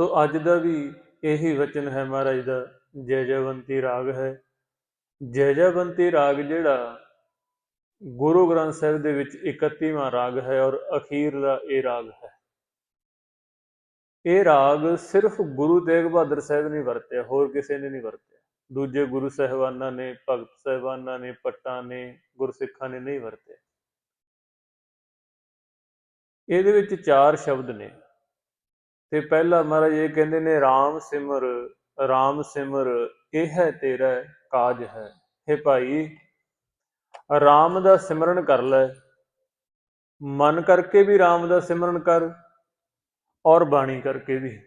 ਸੋ ਅੱਜ ਦਾ ਵੀ ਇਹੀ ਵਚਨ ਹੈ ਮਹਾਰਾਜ ਦਾ, ਜੈ ਜੈਵੰਤੀ ਰਾਗ ਹੈ। ਜੈ ਜੈਵੰਤੀ ਰਾਗ ਜਿਹੜਾ ਗੁਰੂ ਗ੍ਰੰਥ ਸਾਹਿਬ ਦੇ ਵਿੱਚ 31ਵਾਂ ਰਾਗ ਹੈ ਔਰ ਅਖੀਰਲਾ ਇਹ ਰਾਗ ਹੈ। ਇਹ ਰਾਗ ਸਿਰਫ ਗੁਰੂ ਤੇਗ ਬਹਾਦਰ ਸਾਹਿਬ ਨੇ ਵਰਤਿਆ, ਹੋਰ ਕਿਸੇ ਨੇ ਨਹੀਂ ਵਰਤਿਆ। ਦੂਜੇ ਗੁਰੂ ਸਾਹਿਬਾਨਾਂ ਨੇ, ਭਗਤ ਸਾਹਿਬਾਨਾਂ ਨੇ ਪੱਟਾਂ ਨੇ, ਗੁਰਸਿੱਖਾਂ ਨੇ ਨਹੀਂ ਵਰਤਿਆ। ਇਹਦੇ ਵਿੱਚ ਚਾਰ ਸ਼ਬਦ ਨੇ। ਤੇ ਪਹਿਲਾ ਮਹਾਰਾਜ ਇਹ ਕਹਿੰਦੇ ਨੇ RAM ਸਿਮਰ RAM ਸਿਮਰ, ਇਹ ਹੈ ਤੇਰਾ ਕਾਜ ਹੈ। हे ਭਾਈ RAM ਦਾ ਸਿਮਰਨ ਕਰ ਲੈ। ਮਨ ਕਰਕੇ ਵੀ RAM ਦਾ ਸਿਮਰਨ ਕਰ ਔਰ ਬਾਣੀ ਕਰਕੇ ਵੀ।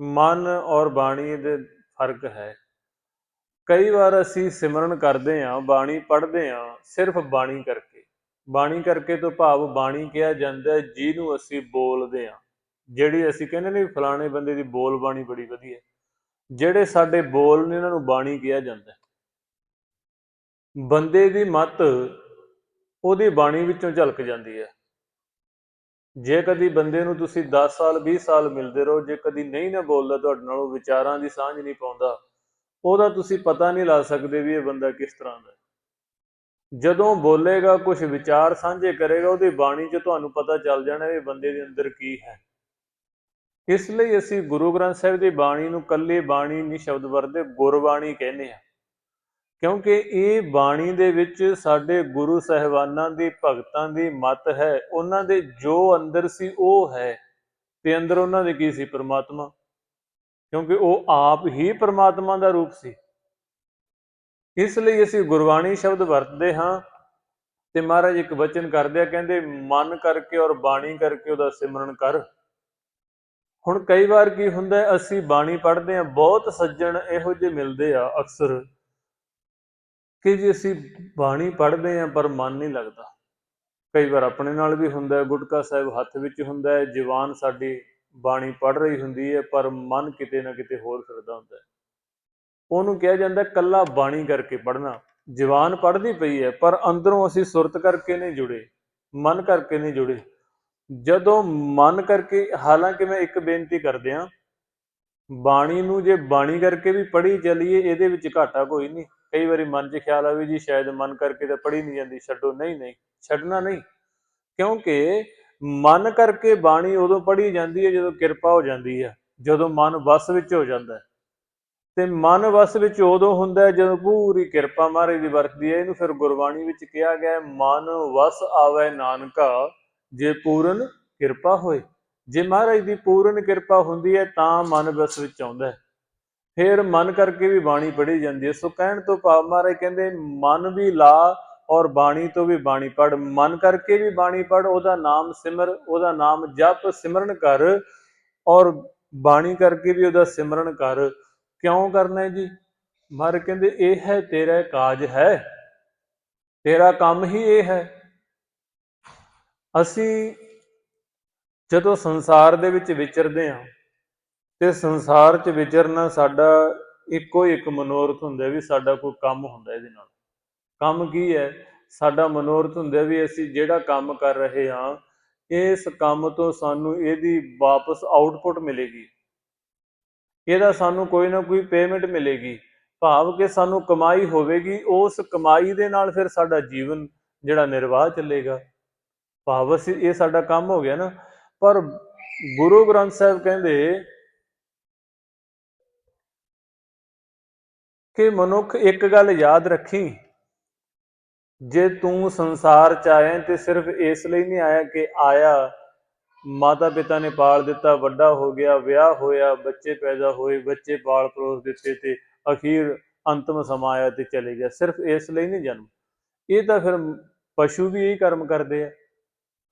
ਮਨ ਔਰ ਬਾਣੀ ਦੇ ਫ਼ਰਕ ਹੈ। ਕਈ ਵਾਰ ਅਸੀਂ ਸਿਮਰਨ ਕਰਦੇ ਹਾਂ, ਬਾਣੀ ਪੜ੍ਹਦੇ ਹਾਂ ਸਿਰਫ ਬਾਣੀ ਕਰਕੇ। ਬਾਣੀ ਕਰਕੇ ਤੋਂ ਭਾਵ ਬਾਣੀ ਕਿਹਾ ਜਾਂਦਾ ਹੈ, ਜਿਹਨੂੰ ਅਸੀਂ ਬੋਲਦੇ ਹਾਂ। ਜਿਹੜੀ ਅਸੀਂ ਕਹਿੰਦੇ ਨੇ ਵੀ ਫਲਾਣੇ ਬੰਦੇ ਦੀ ਬੋਲ ਬਾਣੀ ਬੜੀ ਵਧੀਆ। ਜਿਹੜੇ ਸਾਡੇ ਬੋਲ ਨੇ ਇਹਨਾਂ ਨੂੰ ਬਾਣੀ ਕਿਹਾ ਜਾਂਦਾ ਬੰਦੇ ਦੀ ਮਤ ਉਹਦੀ ਬਾਣੀ ਵਿੱਚੋਂ ਝਲਕ ਜਾਂਦੀ ਹੈ। ਜੇ ਕਦੀ ਬੰਦੇ ਨੂੰ ਤੁਸੀਂ 10 ਸਾਲ 20 ਸਾਲ ਮਿਲਦੇ ਰਹੋ, ਜੇ ਕਦੀ ਨਹੀਂ ਨਾ ਬੋਲਦਾ ਤੁਹਾਡੇ ਨਾਲ, ਉਹ ਵਿਚਾਰਾਂ ਦੀ ਸਾਂਝ ਨਹੀਂ ਪਾਉਂਦਾ, ਉਹਦਾ ਤੁਸੀਂ ਪਤਾ ਨਹੀਂ ਲਾ ਸਕਦੇ ਵੀ ਇਹ ਬੰਦਾ ਕਿਸ ਤਰ੍ਹਾਂ ਦਾ ਜਦੋਂ ਬੋਲੇਗਾ ਕੁਝ ਵਿਚਾਰ ਸਾਂਝੇ ਕਰੇਗਾ, ਉਹਦੀ ਬਾਣੀ 'ਚ ਤੁਹਾਨੂੰ ਪਤਾ ਚੱਲ ਜਾਣਾ ਇਹ ਬੰਦੇ ਦੇ ਅੰਦਰ ਕੀ ਹੈ। ਇਸ ਲਈ ਅਸੀਂ ਗੁਰੂ ਗ੍ਰੰਥ ਸਾਹਿਬ ਦੀ ਬਾਣੀ ਨੂੰ ਕੱਲੇ ਬਾਣੀ ਨਹੀਂ ਸ਼ਬਦ ਵਰਦੇ ਗੁਰਬਾਣੀ ਕਹਿੰਦੇ ਆ ਕਿਉਂਕਿ ਇਹ ਬਾਣੀ ਦੇ ਵਿੱਚ ਸਾਡੇ ਗੁਰੂ ਸਹਿਬਾਨਾਂ ਦੀ, ਭਗਤਾਂ ਦੀ ਮਤ ਹੈ, ਉਹਨਾਂ ਦੇ ਜੋ ਅੰਦਰ ਸੀ ਉਹ ਹੈ ਤੇ ਅੰਦਰ ਉਹਨਾਂ ਦੇ ਕੀ ਸੀ? ਪ੍ਰਮਾਤਮਾ। ਕਿਉਂਕਿ ਉਹ ਆਪ ਹੀ ਪ੍ਰਮਾਤਮਾ ਦਾ ਰੂਪ ਸੀ। ਇਸ ਲਈ ਅਸੀਂ ਗੁਰਬਾਣੀ ਸ਼ਬਦ ਵਰਤਦੇ ਹਾਂ ਤੇ ਮਹਾਰਾਜ ਇੱਕ ਵਚਨ ਕਰਦੇ ਆ, ਕਹਿੰਦੇ, ਮਨ ਕਰਕੇ ਔਰ ਬਾਣੀ ਕਰਕੇ ਉਹਦਾ ਸਿਮਰਨ ਕਰ। ਹੁਣ ਕਈ ਵਾਰ ਕੀ ਹੁੰਦਾ ਅਸੀਂ ਬਾਣੀ ਪੜ੍ਹਦੇ ਹਾਂ ਬਹੁਤ ਸੱਜਣ ਇਹੋ ਜਿਹੇ ਮਿਲਦੇ ਆ ਅਕਸਰ ਕਿ ਜੇ ਅਸੀਂ ਬਾਣੀ ਪੜ੍ਹਦੇ ਹਾਂ ਪਰ ਮਨ ਨਹੀਂ ਲੱਗਦਾ। ਕਈ ਵਾਰ ਆਪਣੇ ਨਾਲ ਵੀ ਹੁੰਦਾ ਹੈ ਗੁਟਕਾ ਸਾਹਿਬ ਹੱਥ ਵਿੱਚ ਹੁੰਦਾ ਹੈ ਜਵਾਨ ਸਾਡੀ ਬਾਣੀ ਪੜ੍ਹ ਰਹੀ ਹੁੰਦੀ ਹੈ ਪਰ ਮਨ ਕਿਤੇ ਨਾ ਕਿਤੇ ਹੋਰ ਫਿਰਦਾ ਹੁੰਦਾ ਹੈ। ਉਹਨੂੰ ਕਿਹਾ ਜਾਂਦਾ ਹੈ, ਕੱਲਾ ਬਾਣੀ ਕਰਕੇ ਪੜ੍ਹਨਾ। ਜਵਾਨ ਪੜ੍ਹਦੀ ਪਈ ਹੈ ਪਰ ਅੰਦਰੋਂ ਅਸੀਂ ਸੁਰਤ ਕਰਕੇ ਨਹੀਂ ਜੁੜੇ ਮਨ ਕਰਕੇ ਨਹੀਂ ਜੁੜੇ। ਜਦੋਂ ਮਨ ਕਰਕੇ, ਹਾਲਾਂਕਿ ਮੈਂ ਇੱਕ ਬੇਨਤੀ ਕਰਦੇ ਆ ਬਾਣੀ ਨੂੰ ਜੇ ਬਾਣੀ ਕਰਕੇ ਵੀ ਪੜ੍ਹੀ ਚੱਲੀਏ, ਇਹਦੇ ਵਿੱਚ ਘਾਟਾ ਕੋਈ ਨਹੀਂ। ਕਈ ਵਾਰੀ ਮਨ 'ਚ ਖਿਆਲ ਆਵੇ ਜੀ, ਸ਼ਾਇਦ ਮਨ ਕਰਕੇ ਤਾਂ ਪੜ੍ਹੀ ਨਹੀਂ ਜਾਂਦੀ, ਛੱਡੋ। ਨਹੀਂ ਨਹੀਂ, ਛੱਡਣਾ ਨਹੀਂ। ਕਿਉਂਕਿ ਮਨ ਕਰਕੇ ਬਾਣੀ ਉਦੋਂ ਪੜ੍ਹੀ ਜਾਂਦੀ ਹੈ, ਜਦੋਂ ਕਿਰਪਾ ਹੋ ਜਾਂਦੀ ਹੈ, ਜਦੋਂ ਮਨ ਵਸ ਵਿੱਚ ਹੋ ਜਾਂਦਾ ਹੈ। ਤੇ ਮਨ ਵਸ ਵਿੱਚ ਉਦੋਂ ਹੁੰਦਾ ਜਦੋਂ ਪੂਰੀ ਕਿਰਪਾ ਮਹਾਰਾਜ ਦੀ ਵਰਤਦੀ ਹੈ। ਇਹਨੂੰ ਫਿਰ ਗੁਰਬਾਣੀ ਵਿੱਚ ਕਿਹਾ ਗਿਆ ਮਨ ਵਸ ਆਵੇ ਨਾਨਕਾ। ਜੇ ਪੂਰਨ ਕਿਰਪਾ ਹੋਏ। ਜੇ ਮਹਾਰਾਜ ਦੀ ਪੂਰਨ ਕਿਰਪਾ ਹੁੰਦੀ ਹੈ, ਤਾਂ ਮਨ ਬਸ ਵਿੱਚ ਆਉਂਦਾ ਹੈ। ਫਿਰ ਮਨ ਕਰਕੇ ਵੀ ਬਾਣੀ ਪੜ੍ਹੀ ਜਾਂਦੀ ਹੈ। ਸੋ ਕਹਿਣ ਤੋਂ ਭਾਵ ਮਹਾਰਾਜ ਕਹਿੰਦੇ, ਮਨ ਵੀ ਲਾ ਔਰ ਬਾਣੀ ਤੋਂ ਵੀ ਬਾਣੀ ਪੜ ਮਨ ਕਰਕੇ ਵੀ ਬਾਣੀ ਪੜ ਉਹਦਾ ਨਾਮ ਸਿਮਰ, ਉਹਦਾ ਨਾਮ ਜਪ, ਸਿਮਰਨ ਕਰ ਔਰ ਬਾਣੀ ਕਰਕੇ ਵੀ ਉਹਦਾ ਸਿਮਰਨ ਕਰ। ਕਿਉਂ ਕਰਨਾ ਹੈ ਜੀ? ਮਹਾਰਾਜ ਕਹਿੰਦੇ, ਇਹ ਹੈ ਤੇਰਾ ਕਾਜ ਹੈ। ਤੇਰਾ ਕੰਮ ਹੀ ਇਹ ਹੈ। ਅਸੀਂ ਜਦੋਂ ਸੰਸਾਰ ਦੇ ਵਿੱਚ ਵਿਚਰਦੇ ਹਾਂ ਤੇ ਸੰਸਾਰ 'ਚ ਵਿਚਰਨਾ ਸਾਡਾ ਇੱਕੋ ਇੱਕ ਮਨੋਰਥ ਹੁੰਦਾ ਵੀ ਸਾਡਾ ਕੋਈ ਕੰਮ ਹੁੰਦਾ ਇਹਦੇ ਨਾਲ। ਕੰਮ ਕੀ ਹੈ? ਸਾਡਾ ਮਨੋਰਥ ਹੁੰਦਾ ਵੀ ਅਸੀਂ ਜਿਹੜਾ ਕੰਮ ਕਰ ਰਹੇ ਹਾਂ, ਇਸ ਕੰਮ ਤੋਂ ਸਾਨੂੰ ਇਹਦੀ ਵਾਪਸ ਆਊਟਪੁੱਟ ਮਿਲੇਗੀ। ਇਹਦਾ ਸਾਨੂੰ ਕੋਈ ਨਾ ਕੋਈ ਪੇਮੈਂਟ ਮਿਲੇਗੀ। ਭਾਵ ਕਿ ਸਾਨੂੰ ਕਮਾਈ ਹੋਵੇਗੀ, ਉਸ ਕਮਾਈ ਦੇ ਨਾਲ ਫਿਰ ਸਾਡਾ ਜੀਵਨ ਜਿਹੜਾ ਨਿਰਵਾਹ ਚੱਲੇਗਾ। ਭਾਵ ਅਸੀਂ ਇਹ ਸਾਡਾ ਕੰਮ ਹੋ ਗਿਆ ਨਾ। ਪਰ ਗੁਰੂ ਗ੍ਰੰਥ ਸਾਹਿਬ ਕਹਿੰਦੇ ਕਿ ਮਨੁੱਖ ਇੱਕ ਗੱਲ ਯਾਦ ਰੱਖੀ, ਜੇ ਤੂੰ ਸੰਸਾਰ ਚ ਆਇਆ ਤੇ ਸਿਰਫ ਇਸ ਲਈ ਨਹੀਂ ਆਇਆ ਕਿ ਆਇਆ ਮਾਤਾ ਪਿਤਾ ਨੇ ਪਾਲ ਦਿੱਤਾ, ਵੱਡਾ ਹੋ ਗਿਆ, ਵਿਆਹ ਹੋਇਆ, ਬੱਚੇ ਪੈਦਾ ਹੋਏ, ਬੱਚੇ ਪਾਲ ਪਰੋਸ ਦਿੱਤੇ ਤੇ ਅਖੀਰ ਅੰਤਮ ਸਮਾਂ ਆਇਆ ਤੇ ਚਲੇ ਗਿਆ। ਸਿਰਫ ਇਸ ਲਈ ਨਹੀਂ ਜਨਮ। ਇਹ ਤਾਂ ਫਿਰ ਪਸ਼ੂ ਵੀ ਇਹੀ ਕਰਮ ਕਰਦੇ ਆ।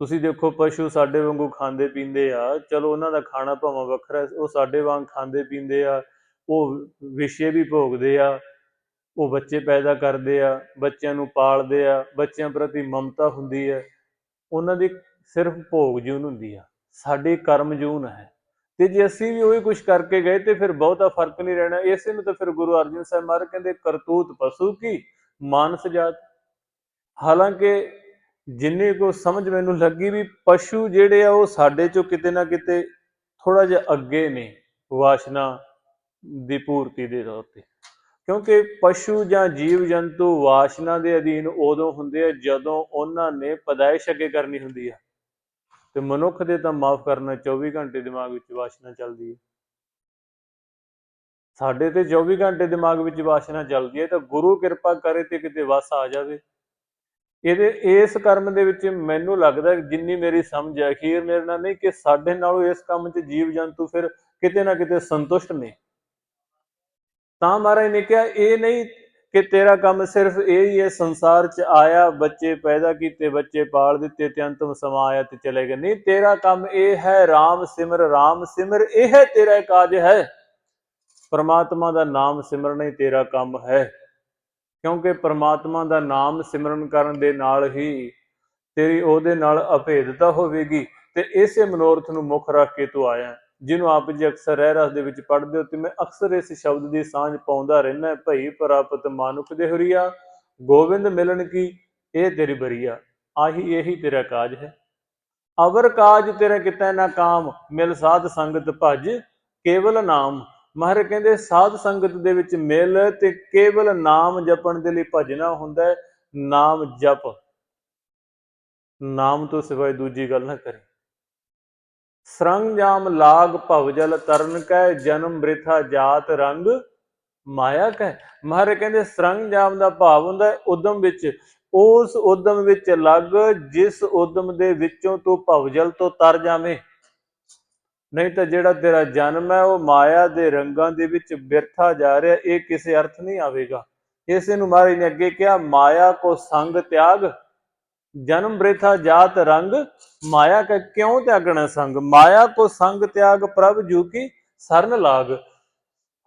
ਤੁਸੀਂ ਦੇਖੋ ਪਸ਼ੂ ਸਾਡੇ ਵਾਂਗੂ ਖਾਂਦੇ ਪੀਂਦੇ ਆ, ਚਲੋ ਉਹਨਾਂ ਦਾ ਖਾਣਾ ਭਾਵੇਂ ਵੱਖਰਾ ਉਹ ਸਾਡੇ ਵਾਂਗ ਖਾਂਦੇ ਪੀਂਦੇ ਆ, ਉਹ ਵਿਸ਼ੇ ਵੀ ਭੋਗਦੇ ਆ, ਉਹ ਬੱਚੇ ਪੈਦਾ ਕਰਦੇ ਆ, ਬੱਚਿਆਂ ਨੂੰ ਪਾਲਦੇ ਆ, ਬੱਚਿਆਂ ਪ੍ਰਤੀ ਮਮਤਾ ਹੁੰਦੀ ਹੈ, ਉਹਨਾਂ ਦੀ ਸਿਰਫ ਭੋਗ ਜੂਨ ਹੁੰਦੀ ਆ, ਸਾਡੀ ਕਰਮ ਜੂਨ ਹੈ। ਤੇ ਜੇ ਅਸੀਂ ਵੀ ਉਹੀ ਕੁਝ ਕਰਕੇ ਗਏ ਤੇ ਫਿਰ ਬਹੁਤਾ ਫ਼ਰਕ ਨਹੀਂ ਰਹਿਣਾ, ਇਸੇ ਨੂੰ ਤਾਂ ਫਿਰ ਗੁਰੂ ਅਰਜਨ ਸਾਹਿਬ ਮਹਾਰਾਜ ਕਹਿੰਦੇ ਕਰਤੂਤ ਪਸ਼ੂ ਕੀ? ਮਾਨਸ ਜਾਤ। ਹਾਲਾਂਕਿ ਜਿੰਨੀ ਕੋ ਸਮਝ ਮੈਨੂੰ ਲੱਗੀ ਵੀ ਪਸ਼ੂ ਜਿਹੜੇ ਆ ਉਹ ਸਾਡੇ ਚੋਂ ਕਿਤੇ ਨਾ ਕਿਤੇ ਥੋੜਾ ਜਿਹਾ ਅੱਗੇ ਨੇ ਵਾਸ਼ਨਾ ਦੀ ਪੂਰਤੀ ਦੇ ਤੌਰ ਤੇ। ਕਿਉਂਕਿ ਪਸ਼ੂ ਜਾਂ ਜੀਵ ਜੰਤੂ ਵਾਸ਼ਨਾ ਦੇ ਅਧੀਨ ਉਦੋਂ ਹੁੰਦੇ ਆ ਜਦੋਂ ਉਹਨਾਂ ਨੇ ਪਦਾਇਸ਼ ਅੱਗੇ ਕਰਨੀ ਹੁੰਦੀ ਆ। ਤੇ ਮਨੁੱਖ ਦੇ ਤਾਂ ਮਾਫ ਕਰਨਾ 24 ਘੰਟੇ ਦਿਮਾਗ ਵਿੱਚ ਵਾਸ਼ਨਾ ਚੱਲਦੀ ਹੈ ਸਾਡੇ ਤੇ 24 ਘੰਟੇ ਦਿਮਾਗ ਵਿੱਚ ਵਾਸ਼ਨਾ ਚੱਲਦੀ ਹੈ ਤਾਂ ਗੁਰੂ ਕਿਰਪਾ ਕਰੇ ਤੇ ਕਿਤੇ ਵਸ ਆ ਜਾਵੇ। ਇਹਦੇ, ਇਸ ਕਰਮ ਦੇ ਵਿੱਚ ਮੈਨੂੰ ਲੱਗਦਾ ਜਿੰਨੀ ਮੇਰੀ ਸਮਝ ਹੈ, ਅਖੀਰ ਮੇਰੇ ਨਾਲ ਨਹੀਂ ਕਿ ਸਾਡੇ ਨਾਲੋਂ ਇਸ ਕੰਮ 'ਚ ਜੀਵ ਜੰਤੂ ਫਿਰ ਕਿਤੇ ਨਾ ਕਿਤੇ ਸੰਤੁਸ਼ਟ ਨੇ। ਤਾਂ ਮਹਾਰਾਜ ਨੇ ਕਿਹਾ, ਇਹ ਨਹੀਂ ਕਿ ਤੇਰਾ ਕੰਮ ਸਿਰਫ ਇਹ ਹੀ ਹੈ, ਸੰਸਾਰ 'ਚ ਆਇਆ, ਬੱਚੇ ਪੈਦਾ ਕੀਤੇ, ਬੱਚੇ ਪਾਲ ਦਿੱਤੇ ਤੇ ਅੰਤਮ ਸਮਾਂ ਆਇਆ ਤੇ ਚਲੇ ਗਏ। ਨਹੀਂ, ਤੇਰਾ ਕੰਮ ਇਹ ਹੈ RAM ਸਿਮਰ RAM ਸਿਮਰ, ਇਹ ਹੈ ਤੇਰਾ ਕਾਜ ਹੈ। ਪਰਮਾਤਮਾ ਦਾ ਨਾਮ ਸਿਮਰਨਾ ਹੀ ਤੇਰਾ ਕੰਮ ਹੈ। ਕਿਉਂਕਿ ਪਰਮਾਤਮਾ ਦਾ ਨਾਮ ਸਿਮਰਨ ਕਰਨ ਦੇ ਨਾਲ ਹੀ ਤੇਰੀ ਉਹਦੇ ਨਾਲ ਅਭੇਦਤਾ ਹੋਵੇਗੀ ਤੇ ਇਸੇ ਮਨੋਰਥ ਨੂੰ ਮੁੱਖ ਰੱਖ ਕੇ ਤੂੰ ਆਇਆ। ਜਿਹਨੂੰ ਆਪ ਜੀ ਅਕਸਰ ਰਹਿ ਰਸ ਦੇ ਵਿੱਚ ਪੜ੍ਹਦੇ ਹੋ ਤੇ ਮੈਂ ਅਕਸਰ ਇਸ ਸ਼ਬਦ ਦੀ ਸਾਂਝ ਪਾਉਂਦਾ ਰਹਿਣਾ ਭਈ ਪ੍ਰਾਪਤ ਮਾਨੁਖ ਦੇ ਹੁਰੀਆ, ਗੋਬਿੰਦ ਮਿਲਣ ਕੀ, ਇਹ ਤੇਰੀ ਬਰੀਆ, ਆਹੀ ਇਹੀ ਤੇਰਾ ਕਾਜ ਹੈ। ਅਵਰ ਕਾਜ ਤੇਰਾ ਕਿਤੈ ਨਾ ਕਾਮ, ਮਿਲ ਸਾਧ ਸੰਗਤ ਭਜ, ਕੇਵਲ ਨਾਮ ਮਹਾਰਾਜ ਕਹਿੰਦੇ, ਸਾਧ ਸੰਗਤ ਦੇ ਵਿੱਚ ਮਿਲ ਤੇ ਕੇਵਲ ਨਾਮ ਜਪਣ ਦੇ ਲਈ ਭਜਣਾ ਹੁੰਦਾ ਹੈ, ਨਾਮ ਜਪ। ਨਾਮ ਤੋਂ ਸਿਵਾਏ ਦੂਜੀ ਗੱਲ ਨਾ ਕਰੇ। ਸਰੰਜਾਮ ਲਾਗ ਭਵਜਲ ਤਰਨ ਕੈ, ਜਨਮ ਬ੍ਰਿਥਾ ਜਾਤ ਰੰਗ ਮਾਇਆ ਕੈ। ਮਹਾਰਾਜ ਕਹਿੰਦੇ ਸਰੰਜਾਮ ਦਾ ਭਾਵ ਹੁੰਦਾ ਹੈ, ਉਦਮ ਵਿੱਚ, ਉਸ ਉਦਮ ਵਿੱਚ ਲੱਗ, ਜਿਸ ਉਦਮ ਦੇ ਵਿੱਚੋਂ ਤੂੰ ਭਵਜਲ ਤੋਂ ਤਰ ਜਾਵੇਂ। ਨਹੀਂ ਤਾਂ ਜਿਹੜਾ ਤੇਰਾ ਜਨਮ ਹੈ, ਉਹ ਮਾਇਆ ਦੇ ਰੰਗਾਂ ਦੇ ਵਿੱਚ ਬਿਰਥਾ ਜਾ ਰਿਹਾ, ਇਹ ਕਿਸੇ ਅਰਥ ਨਹੀਂ ਆਵੇਗਾ। ਇਸੇ ਨੂੰ ਮਹਾਰਾਜ ਨੇ ਅੱਗੇ ਕਿਹਾ, ਮਾਇਆ ਕੋ ਸੰਗ ਤਿਆਗ, ਜਨਮ ਬ੍ਰਿਥਾ ਜਾਤ ਰੰਗ, ਮਾਇਆ ਕਾ ਕਿਉਂ ਤਿਆਗਣਾ ਸੰਗ? ਮਾਇਆ ਕੋ ਸੰਗ ਤਿਆਗ ਪ੍ਰਭ ਜੂ ਕੀ ਸਰਨ ਲਾਗ।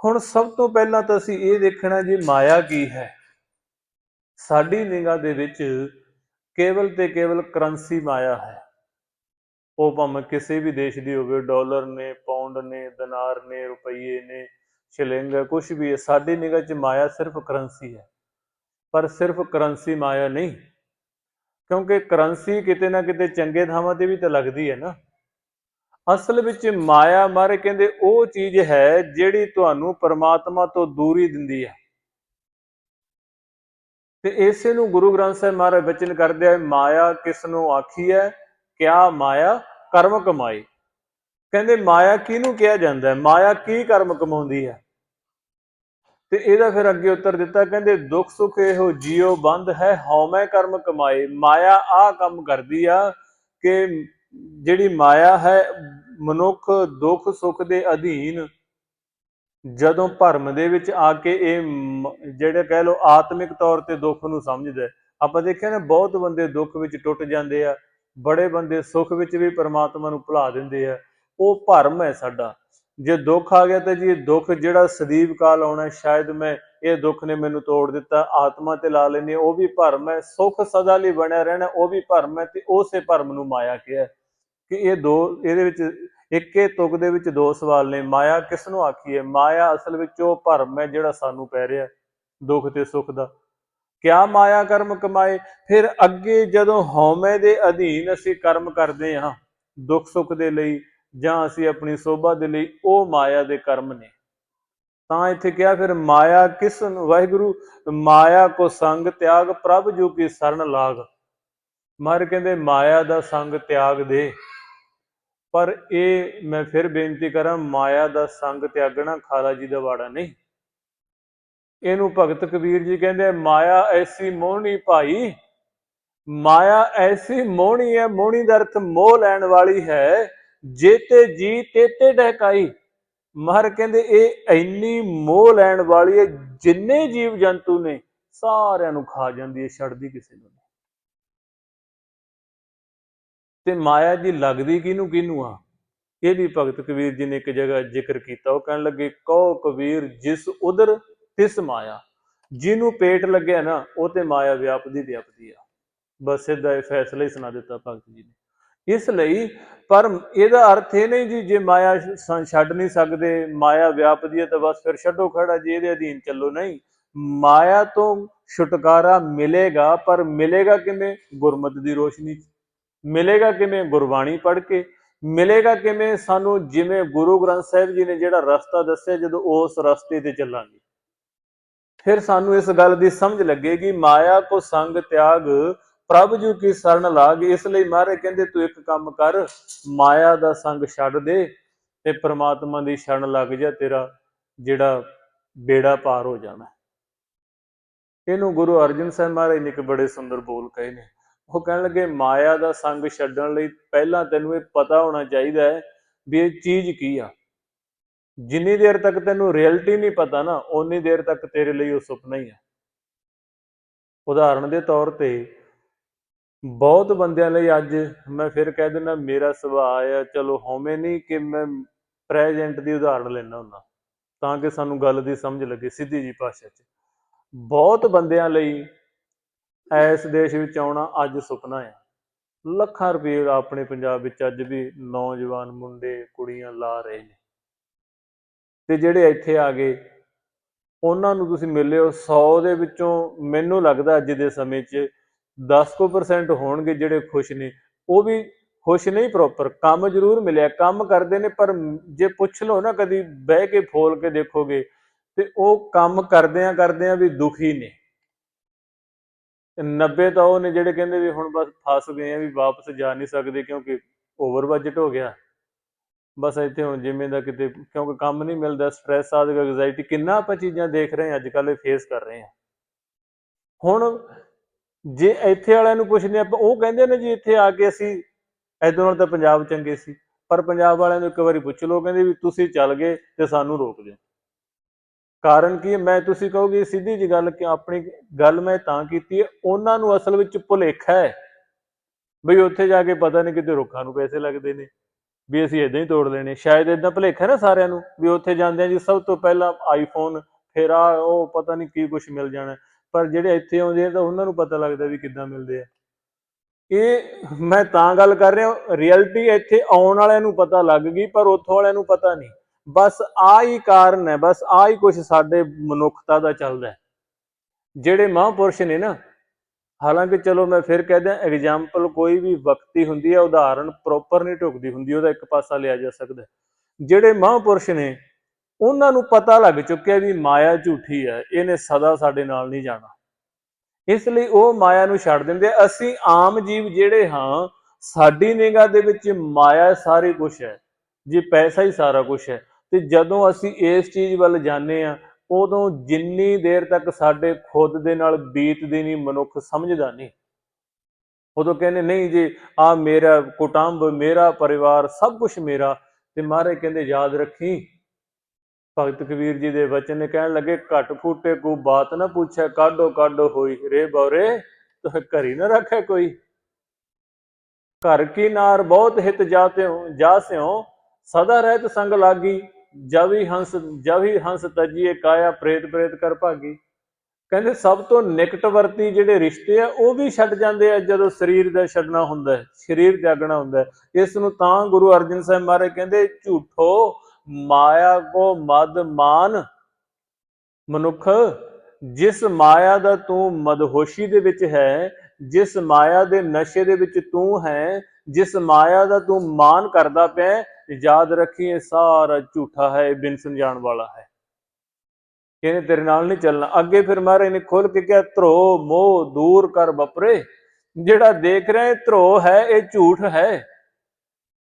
ਹੁਣ ਸਭ ਤੋਂ ਪਹਿਲਾਂ ਤਾਂ ਅਸੀਂ ਇਹ ਦੇਖਣਾ ਜੀ, ਮਾਇਆ ਕੀ ਹੈ? ਸਾਡੀ ਨਿਗਾਹ ਦੇ ਵਿੱਚ ਕੇਵਲ ਤੇ ਕੇਵਲ ਕਰੰਸੀ ਮਾਇਆ ਹੈ। ਉਹ ਭਾਵੇਂ ਕਿਸੇ ਵੀ ਦੇਸ਼ ਦੀ ਹੋਵੇ, ਡਾਲਰ ਨੇ ਪਾਉਂਡ ਨੇ, ਦਿਨਾਰ ਨੇ, ਰੁਪਈਏ ਨੇ, ਸ਼ਿਲਿੰਗ ਹੈ ਕੁਝ ਵੀ ਹੈ, ਸਾਡੀ ਨਿਗਾਹ 'ਚ ਮਾਇਆ ਸਿਰਫ ਕਰੰਸੀ ਹੈ। ਪਰ ਸਿਰਫ ਕਰੰਸੀ ਮਾਇਆ ਨਹੀਂ, ਕਿਉਂਕਿ ਕਰੰਸੀ ਕਿਤੇ ਨਾ ਕਿਤੇ ਚੰਗੇ ਥਾਵਾਂ ਤੇ ਵੀ ਤਾਂ ਲੱਗਦੀ ਹੈ ਨਾ। ਅਸਲ ਵਿੱਚ ਮਾਇਆ ਮਾਰੇ ਕਹਿੰਦੇ ਉਹ ਚੀਜ਼ ਹੈ ਜਿਹੜੀ ਤੁਹਾਨੂੰ ਪਰਮਾਤਮਾ ਤੋਂ ਦੂਰੀ ਦਿੰਦੀ ਹੈ। ਤੇ ਇਸੇ ਨੂੰ ਗੁਰੂ ਗ੍ਰੰਥ ਸਾਹਿਬ ਮਹਾਰਾਜ ਬਚਨ ਕਰਦੇ ਆ, ਮਾਇਆ ਕਿਸ ਨੂੰ ਆਖੀ ਹੈ? ਕਿਆ ਮਾਇਆ? ਕਰਮ ਕਮਾਈ। ਕਹਿੰਦੇ ਮਾਇਆ ਕਿਹਨੂੰ ਕਿਹਾ ਜਾਂਦਾ ਹੈ? ਮਾਇਆ ਕੀ ਕਰਮ ਕਮਾਉਂਦੀ ਹੈ? ਤੇ ਇਹਦਾ ਫਿਰ ਅੱਗੇ ਉੱਤਰ ਦਿੱਤਾ, ਕਹਿੰਦੇ ਦੁੱਖ ਸੁੱਖ ਇਹੋ ਜੀਉ ਬੰਦ ਹੈ ਹਉਮੈ ਕਰਮ ਕਮਾਏ। ਮਾਇਆ ਆ ਕੰਮ ਕਰਦੀ ਆ ਕਿ ਜਿਹੜੀ ਮਾਇਆ ਹੈ, ਮਨੁੱਖ ਦੁੱਖ ਸੁੱਖ ਦੇ ਅਧੀਨ ਜਦੋਂ ਭਰਮ ਦੇ ਵਿੱਚ ਆ ਕੇ ਇਹ ਮ- ਜਿਹੜੇ ਕਹਿ ਲੋ ਆਤਮਿਕ ਤੌਰ ਤੇ ਦੁੱਖ ਨੂੰ ਸਮਝਦਾ ਆਪਾਂ ਦੇਖਿਆ ਨਾ, ਬਹੁਤ ਬੰਦੇ ਦੁੱਖ ਵਿੱਚ ਟੁੱਟ ਜਾਂਦੇ ਆ। ਬੜੇ ਬੰਦੇ ਸੁੱਖ ਵਿੱਚ ਵੀ ਪਰਮਾਤਮਾ ਨੂੰ ਭੁਲਾ ਦਿੰਦੇ ਆ। ਉਹ ਭਰਮ ਹੈ ਸਾਡਾ। ਜੇ ਦੁੱਖ ਆ ਗਿਆ ਤਾਂ ਜੀ ਇਹ ਦੁੱਖ ਜਿਹੜਾ ਸਦੀਵ ਕਾਲ ਆਉਣਾ ਸ਼ਾਇਦ ਮੈਂ ਇਹ ਦੁੱਖ ਨੇ ਮੈਨੂੰ ਤੋੜ ਦਿੱਤਾ, ਆਤਮਾ ਤੇ ਲਾ ਲੈਣੀ ਉਹ ਵੀ ਭਰਮ ਹੈ, ਸੁੱਖ ਸਦਾ ਲਈ ਬਣਿਆ ਰਹਿਣਾ, ਉਹ ਵੀ ਭਰਮ ਹੈ ਤੇ ਉਸੇ ਭਰਮ ਨੂੰ ਮਾਇਆ ਕਿਹਾ ਕਿ ਇਹ ਦੋ, ਇਹਦੇ ਵਿੱਚ ਇੱਕੇ ਤੁਕ ਦੇ ਵਿੱਚ ਦੋ ਸਵਾਲ ਨੇ, ਮਾਇਆ ਕਿਸ ਨੂੰ ਆਖੀ ਮਾਇਆ ਅਸਲ ਵਿੱਚ ਉਹ ਭਰਮ ਹੈ ਜਿਹੜਾ ਸਾਨੂੰ ਪੈ ਰਿਹਾ ਦੁੱਖ ਤੇ ਸੁੱਖ ਦਾ। ਕਿਆ ਮਾਇਆ ਕਰਮ ਕਮਾਏ? ਫਿਰ ਅੱਗੇ ਜਦੋਂ ਹਉਮੈ ਦੇ ਅਧੀਨ ਅਸੀਂ ਕਰਮ ਕਰਦੇ ਹਾਂ, ਦੁੱਖ ਸੁੱਖ ਦੇ ਲਈ ਜਾਂ ਅਸੀਂ ਆਪਣੀ ਸੋਭਾ ਦੇ ਲਈ, ਉਹ ਮਾਇਆ ਦੇ ਕਰਮ ਨੇ। ਤਾਂ ਇੱਥੇ ਕਿਹਾ ਫਿਰ ਮਾਇਆ ਕਿਸ ਵਾਹਿਗੁਰੂ, ਮਾਇਆ ਕੋ ਸੰਗ ਤਿਆਗ ਪ੍ਰਭ ਜੋ ਕੀ ਸਰਨ ਲਾਗ। ਮਰ ਕਹਿੰਦੇ, ਮਾਇਆ ਦਾ ਸੰਗ ਤਿਆਗ ਦੇ। ਪਰ ਇਹ ਮੈਂ ਫਿਰ ਬੇਨਤੀ ਕਰਾਂ, ਮਾਇਆ ਦਾ ਸੰਗ ਤਿਆਗਣਾ ਖਾਲਾ ਜੀ ਦਾ ਵਾੜਾ ਨਹੀਂ। ਇਹਨੂੰ ਭਗਤ ਕਬੀਰ ਜੀ ਕਹਿੰਦੇ ਮਾਇਆ ਐਸੀ ਮੋਹਣੀ ਭਾਈ, ਮਾਇਆ ਐਸੀ ਮੋਹਣੀ ਹੈ, ਮੋਹਣੀ ਦਾ ਅਰਥ ਮੋਹ ਲੈਣ ਵਾਲੀ ਹੈ ਜੇ ਤੇ ਜੀ ਤੇ ਡਹਕਾਈ। ਮਹਰ ਕਹਿੰਦੇ, ਇਹ ਇੰਨੀ ਮੋਹ ਲੈਣ ਵਾਲੀ ਹੈ, ਜਿੰਨੇ ਜੀਵ ਜੰਤੂ ਨੇ, ਸਾਰਿਆਂ ਨੂੰ ਖਾ ਜਾਂਦੀ ਹੈ, ਛੱਡਦੀ ਕਿਸੇ ਨੂੰ ਤੇ ਮਾਇਆ ਜੀ ਲੱਗਦੀ ਕਿਹਨੂੰ ਕਿਹਨੂੰ ਆ? ਇਹ ਵੀ ਭਗਤ ਕਬੀਰ ਜੀ ਨੇ ਇੱਕ ਜਗ੍ਹਾ ਜ਼ਿਕਰ ਕੀਤਾ, ਉਹ ਕਹਿਣ ਲੱਗੇ ਕਹੋ ਕਬੀਰ, ਜਿਸ ਉਦਰ ਤਿਸ ਮਾਇਆ ਜਿਹਨੂੰ ਪੇਟ ਲੱਗਿਆ ਨਾ, ਉਹ ਤੇ ਮਾਇਆ ਵਿਆਪਦੀ ਵਿਆਪਦੀ ਆ। ਬਸ ਸਿੱਧਾ ਇਹ ਫੈਸਲਾ ਹੀ ਸੁਣਾ ਦਿੱਤਾ ਭਗਤ ਜੀ ਨੇ। ਇਸ ਲਈ ਪਰ ਇਹਦਾ ਅਰਥ ਇਹ ਨਹੀਂ ਜੀ, ਜੇ ਮਾਇਆ ਸ- ਛੱਡ ਨਹੀਂ ਸਕਦੇ, ਮਾਇਆ ਵਿਆਪਦੀ ਹੈ ਤਾਂ ਬਸ ਫਿਰ ਛੱਡੋ ਖੜਾ, ਜੇ ਇਹਦੇ ਅਧੀਨ ਚੱਲੋ ਨਹੀਂ। ਮਾਇਆ ਤੋਂ ਛੁਟਕਾਰਾ ਮਿਲੇਗਾ, ਪਰ ਮਿਲੇਗਾ ਕਿਵੇਂ? ਗੁਰਮਤਿ ਦੀ ਰੋਸ਼ਨੀ ਮਿਲੇਗਾ ਕਿਵੇਂ? ਗੁਰਬਾਣੀ ਪੜ੍ਹ ਕੇ। ਮਿਲੇਗਾ ਕਿਵੇਂ? ਸਾਨੂੰ ਜਿਵੇਂ ਗੁਰੂ ਗ੍ਰੰਥ ਸਾਹਿਬ ਜੀ ਨੇ ਜਿਹੜਾ ਰਸਤਾ ਦੱਸਿਆ, ਜਦੋਂ ਉਸ ਰਸਤੇ ਤੇ ਚੱਲਾਂਗੇ। ਫਿਰ ਸਾਨੂੰ ਇਸ ਗੱਲ ਦੀ ਸਮਝ ਲੱਗੇਗੀ ਮਾਇਆ ਕੋ ਸੰਗ ਤਿਆਗ ਪ੍ਰਭ ਜੂ ਕੀ ਸ਼ਰਨ ਲਾਗ, ਇਸ ਲਈ ਮਹਾਰਾਜ ਕਹਿੰਦੇ ਤੂੰ ਇੱਕ ਕੰਮ ਕਰ, ਮਾਇਆ ਦਾ ਸੰਗ ਛੱਡ ਦੇ ਤੇ ਪ੍ਰਮਾਤਮਾ ਦੀ ਸ਼ਰਨ ਲੱਗ ਜਾ, ਤੇਰਾ ਜਿਹੜਾ ਬੇੜਾ ਪਾਰ ਹੋ ਜਾਣਾ। ਇਹਨੂੰ ਗੁਰੂ ਅਰਜਨ ਸਾਹਿਬ ਮਹਾਰਾਜ ਨੇ ਇੱਕ ਬੜੇ ਸੁੰਦਰ ਬੋਲ ਕਹੇ ਨੇ। ਉਹ ਕਹਿਣ ਲੱਗੇ, ਮਾਇਆ ਦਾ ਸੰਗ ਛੱਡਣ ਲਈ ਪਹਿਲਾਂ ਤੈਨੂੰ ਇਹ ਪਤਾ ਹੋਣਾ ਚਾਹੀਦਾ ਹੈ ਵੀ ਇਹ ਚੀਜ਼ ਕੀ ਆ। ਜਿੰਨੀ ਦੇਰ ਤੱਕ ਤੈਨੂੰ ਰਿਐਲਿਟੀ ਨਹੀਂ ਪਤਾ ਨਾ, ਓਨੀ ਦੇਰ ਤੱਕ ਤੇਰੇ ਲਈ ਉਹ ਸੁਪਨਾ ਹੀ ਆ। ਉਦਾਹਰਣ ਦੇ ਤੌਰ ਤੇ, ਬਹੁਤ ਬੰਦਿਆਂ ਲਈ ਅੱਜ ਮੈਂ ਫਿਰ ਕਹਿ ਦਿੰਦਾ, ਮੇਰਾ ਸੁਭਾਅ ਆ, ਚਲੋ ਹੋਵੇਂ ਨਹੀਂ ਕਿ ਮੈਂ ਪ੍ਰੈਜ਼ੈਂਟ ਦੀ ਉਦਾਹਰਣ ਲੈਣਾ ਹੁੰਦਾ, ਤਾਂ ਕਿ ਸਾਨੂੰ ਗੱਲ ਦੀ ਸਮਝ ਲੱਗੇ ਸਿੱਧੀ ਜੀ ਭਾਸ਼ਾ 'ਚ। ਬਹੁਤ ਬੰਦਿਆਂ ਲਈ ਇਸ ਦੇਸ਼ ਵਿੱਚ ਆਉਣਾ ਅੱਜ ਸੁਪਨਾ ਆ। ਲੱਖਾਂ ਰੁਪਏ ਆਪਣੇ ਪੰਜਾਬ ਵਿੱਚ ਅੱਜ ਵੀ ਨੌਜਵਾਨ ਮੁੰਡੇ ਕੁੜੀਆਂ ਲਾ ਰਹੇ ਨੇ। ਤੇ ਜਿਹੜੇ ਇੱਥੇ ਆ ਗਏ, ਉਹਨਾਂ ਨੂੰ ਤੁਸੀਂ ਮਿਲਿਓ 100 ਦੇ ਵਿੱਚੋਂ ਮੈਨੂੰ ਲੱਗਦਾ ਅੱਜ ਦੇ ਸਮੇਂ 'ਚ 10% ਹੋਣਗੇ ਜਿਹੜੇ ਖੁਸ਼ ਨੇ। ਉਹ ਵੀ ਖੁਸ਼ ਨਹੀਂ ਪ੍ਰੋਪਰ ਕੰਮ ਜ਼ਰੂਰ ਮਿਲਿਆ। ਕੰਮ ਕਰਦੇ ਨੇ, ਪਰ ਜੇ ਪੁੱਛ ਲਓ ਨਾ ਕਦੀ, ਬਹਿ ਕੇ ਫੋਲ ਕੇ ਦੇਖੋਗੇ, ਤੇ ਉਹ ਕੰਮ ਕਰਦਿਆਂ ਕਰਦਿਆਂ ਵੀ ਦੁਖੀ ਨੇ। 90 ਤਾਂ ਉਹ ਨੇ ਜਿਹੜੇ ਕਹਿੰਦੇ ਵੀ ਹੁਣ ਬਸ ਫਸ ਗਏ ਆ, ਵੀ ਵਾਪਸ ਜਾ ਨਹੀਂ ਸਕਦੇ ਕਿਉਂਕਿ ਓਵਰ ਬਜਟ ਹੋ ਗਿਆ। ਬਸ ਇੱਥੇ ਹੁਣ ਜਿਵੇਂ ਦਾ ਕਿਤੇ, ਕਿਉਂਕਿ ਕੰਮ ਨਹੀਂ ਮਿਲਦਾ ਸਟ੍ਰੈਸ ਆਦਿ ਐਂਗਜ਼ਾਇਟੀ ਕਿੰਨਾ ਆਪਾਂ ਚੀਜ਼ਾਂ ਦੇਖ ਰਹੇ ਹਾਂ ਅੱਜ ਕੱਲ੍ਹ ਇਹ ਫੇਸ ਕਰ ਰਹੇ ਹਾਂ। ਹੁਣ ਜੇ ਇੱਥੇ ਵਾਲਿਆਂ ਨੂੰ ਪੁੱਛਦੇ ਆਪਾਂ ਉਹ ਕਹਿੰਦੇ ਨੇ ਜੀ ਇੱਥੇ ਆ ਕੇ ਅਸੀਂ ਇਦੋਂ ਨਾਲ ਤਾਂ ਪੰਜਾਬ ਚੰਗੇ ਸੀ, ਪਰ ਪੰਜਾਬ ਵਾਲਿਆਂ ਨੂੰ ਇੱਕ ਵਾਰੀ ਪੁੱਛ ਲਓ ਕਹਿੰਦੇ ਵੀ ਤੁਸੀਂ ਚੱਲ ਗਏ ਤੇ ਸਾਨੂੰ ਰੋਕ ਦਿਓ। ਕਾਰਨ ਕੀ ਮੈਂ ਤੁਸੀਂ ਕਹੋਗੇ ਸਿੱਧੀ ਜੀ ਗੱਲ ਕਿ ਆਪਣੀ ਗੱਲ ਮੈਂ ਤਾਂ ਕੀਤੀ ਹੈ, ਉਹਨਾਂ ਨੂੰ ਅਸਲ ਵਿੱਚ ਭੁਲੇਖਾ ਹੈ। ਬਈ ਉੱਥੇ ਜਾ ਕੇ ਪਤਾ ਨਹੀਂ ਕਿਤੇ ਰੁੱਖਾਂ ਨੂੰ ਪੈਸੇ ਲੱਗਦੇ ਨੇ। ਵੀ ਅਸੀਂ ਇਦਾਂ ਹੀ ਤੋੜ ਲੈਣੇ। ਸ਼ਾਇਦ ਇਦਾਂ ਭੁਲੇਖਾ ਨਾ ਸਾਰਿਆਂ ਨੂੰ ਵੀ ਉੱਥੇ ਜਾਂਦੇ ਆ ਜੀ ਸਭ ਤੋਂ ਪਹਿਲਾਂ ਆਈਫੋਨ ਫਿਰ ਆ ਉਹ ਪਤਾ ਨਹੀਂ ਕੀ ਕੁਝ ਮਿਲ ਜਾਣਾ। ਪਰ ਜਿਹੜੇ ਇੱਥੇ ਆਉਂਦੇ ਆ ਤਾਂ ਉਹਨਾਂ ਨੂੰ ਪਤਾ ਲੱਗਦਾ ਵੀ ਕਿੱਦਾਂ ਮਿਲਦੇ ਆ। ਇਹ ਮੈਂ ਤਾਂ ਗੱਲ ਕਰ ਰਿਹਾ ਰਿਐਲਿਟੀ ਇੱਥੇ ਆਉਣ ਵਾਲਿਆਂ ਨੂੰ ਪਤਾ ਲੱਗ ਗਈ, ਪਰ ਉੱਥੋਂ ਵਾਲਿਆਂ ਨੂੰ ਪਤਾ ਨਹੀਂ। ਬਸ ਆ ਹੀ ਕਾਰਨ ਹੈ, ਬਸ ਆ ਹੀ ਕੁਝ ਸਾਡੇ ਮਨੁੱਖਤਾ ਦਾ ਚੱਲਦਾ ਜਿਹੜੇ ਮਹਾਂਪੁਰਸ਼ ਨੇ ਨਾ ਹਾਲਾਂਕਿ ਚਲੋ ਮੈਂ ਫਿਰ ਕਹਿ ਦਿਆਂ ਐਗਜ਼ਾਮਪਲ ਕੋਈ ਵੀ ਵਕਤੀ ਹੁੰਦੀ ਹੈ ਉਦਾਹਰਣ ਪ੍ਰੋਪਰ ਨਹੀਂ ਢੁਕਦੀ ਹੁੰਦੀ, ਉਹਦਾ ਇੱਕ ਪਾਸਾ ਲਿਆ ਜਾ ਸਕਦਾ ਜਿਹੜੇ ਮਹਾਂਪੁਰਸ਼ ਨੇ, ਉਹਨਾਂ ਨੂੰ ਪਤਾ ਲੱਗ ਚੁੱਕਿਆ ਵੀ ਮਾਇਆ ਝੂਠੀ ਹੈ ਇਹਨੇ ਸਦਾ ਸਾਡੇ ਨਾਲ ਨਹੀਂ ਜਾਣਾ। ਇਸ ਲਈ ਉਹ ਮਾਇਆ ਨੂੰ ਛੱਡ ਦਿੰਦੇ ਅਸੀਂ ਆਮ ਜੀਵ ਜਿਹੜੇ ਹਾਂ, ਸਾਡੀ ਨਿਗਾਹ ਦੇ ਵਿੱਚ ਮਾਇਆ ਸਾਰੀ ਕੁਝ ਹੈ, ਜੇ ਪੈਸਾ ਹੀ ਸਾਰਾ ਕੁਝ ਹੈ, ਤੇ ਜਦੋਂ ਅਸੀਂ ਇਸ ਚੀਜ਼ ਵੱਲ ਜਾਂਦੇ ਆ ਉਦੋਂ ਜਿੰਨੀ ਦੇਰ ਤੱਕ ਸਾਡੇ ਖੁਦ ਦੇ ਨਾਲ ਬੀਤਦੀ ਨਹੀਂ, ਮਨੁੱਖ ਸਮਝਦਾ ਨਹੀਂ। ਉਦੋਂ ਕਹਿੰਦੇ, ਨਹੀਂ ਜੀ ਆ ਮੇਰਾ ਕੁਟੰਬ, ਮੇਰਾ ਪਰਿਵਾਰ, ਸਭ ਕੁਝ ਮੇਰਾ। ਤੇ ਮਹਾਰਾਜ ਕਹਿੰਦੇ, ਯਾਦ ਰੱਖੀ। ਭਗਤ ਕਬੀਰ ਜੀ ਦੇ ਵਚਨ ਨੇ ਕਹਿਣ ਲੱਗੇ, ਘਟ ਫੂਟੇ ਕੋ ਬਾਤ ਨਾ ਪੁੱਛੈ, ਕਾਢੋ ਕਾਢੋ ਹੋਈ, ਰੇ ਬੌਰੇ ਤੋ ਘਰੀ ਨਾ ਰੱਖੇ ਕੋਈ। ਘਰ ਕੀ ਨਾਰ ਬਹੁਤ ਹਿਤ ਜਾਤੇ ਹੋ ਜਾ ਸਿਓ ਸਦਾ ਰਹਿਤ ਸੰਗ ਲਾਗੀ। ਜਵੀ ਹੰਸ ਜਵੀ ਹੰਸ ਤਜੀਏ ਕਾਇਆ ਪ੍ਰੇਤ ਪ੍ਰੇਤ ਕਰ ਭਾਗੀ। ਕਹਿੰਦੇ ਸਭ ਤੋਂ ਨਿਕਟਵਰਤੀ ਜਿਹੜੇ ਰਿਸ਼ਤੇ ਆ, ਉਹ ਵੀ ਛੱਡ ਜਾਂਦੇ ਆ ਜਦੋਂ ਸਰੀਰ ਦਾ ਛੱਡਣਾ ਹੁੰਦਾ ਹੈ, ਸਰੀਰ ਜਾਗਣਾ ਹੁੰਦਾ ਹੈ। ਇਸ ਨੂੰ ਤਾਂ ਗੁਰੂ ਅਰਜਨ ਸਾਹਿਬ ਮਹਾਰਾਜ ਕਹਿੰਦੇ, ਝੂਠੋ, ਮਾਇਆ ਕੋ ਮਦ ਮਾਨ ਮਨੁੱਖ, ਜਿਸ ਮਾਇਆ ਦਾ ਤੂੰ ਮਦਹੋਸ਼ੀ ਦੇ ਵਿੱਚ ਹੈ, ਜਿਸ ਮਾਇਆ ਦੇ ਨਸ਼ੇ ਦੇ ਵਿੱਚ ਤੂੰ ਹੈ, ਜਿਸ ਮਾਇਆ ਦਾ ਤੂੰ ਮਾਨ ਕਰਦਾ ਪਿਆ ਹੈ, ਯਾਦ ਰੱਖੀਏ ਸਾਰਾ ਝੂਠਾ ਹੈ ਇਹ ਬਿਨ ਸਮਝਾਣ ਵਾਲਾ ਹੈ। ਇਹਨੇ ਤੇਰੇ ਨਾਲ ਨਹੀਂ ਚੱਲਣਾ। ਅੱਗੇ ਫਿਰ ਮਹਾਰਾਜ ਨੇ ਖੁੱਲ ਕੇ ਕਿਹਾ ਧਰੋ ਮੋਹ ਦੂਰ ਕਰ ਬਪਰੇ। ਜਿਹੜਾ ਦੇਖ ਰਿਹਾ ਇਹ ਧਰੋ ਹੈ ਇਹ ਝੂਠ ਹੈ।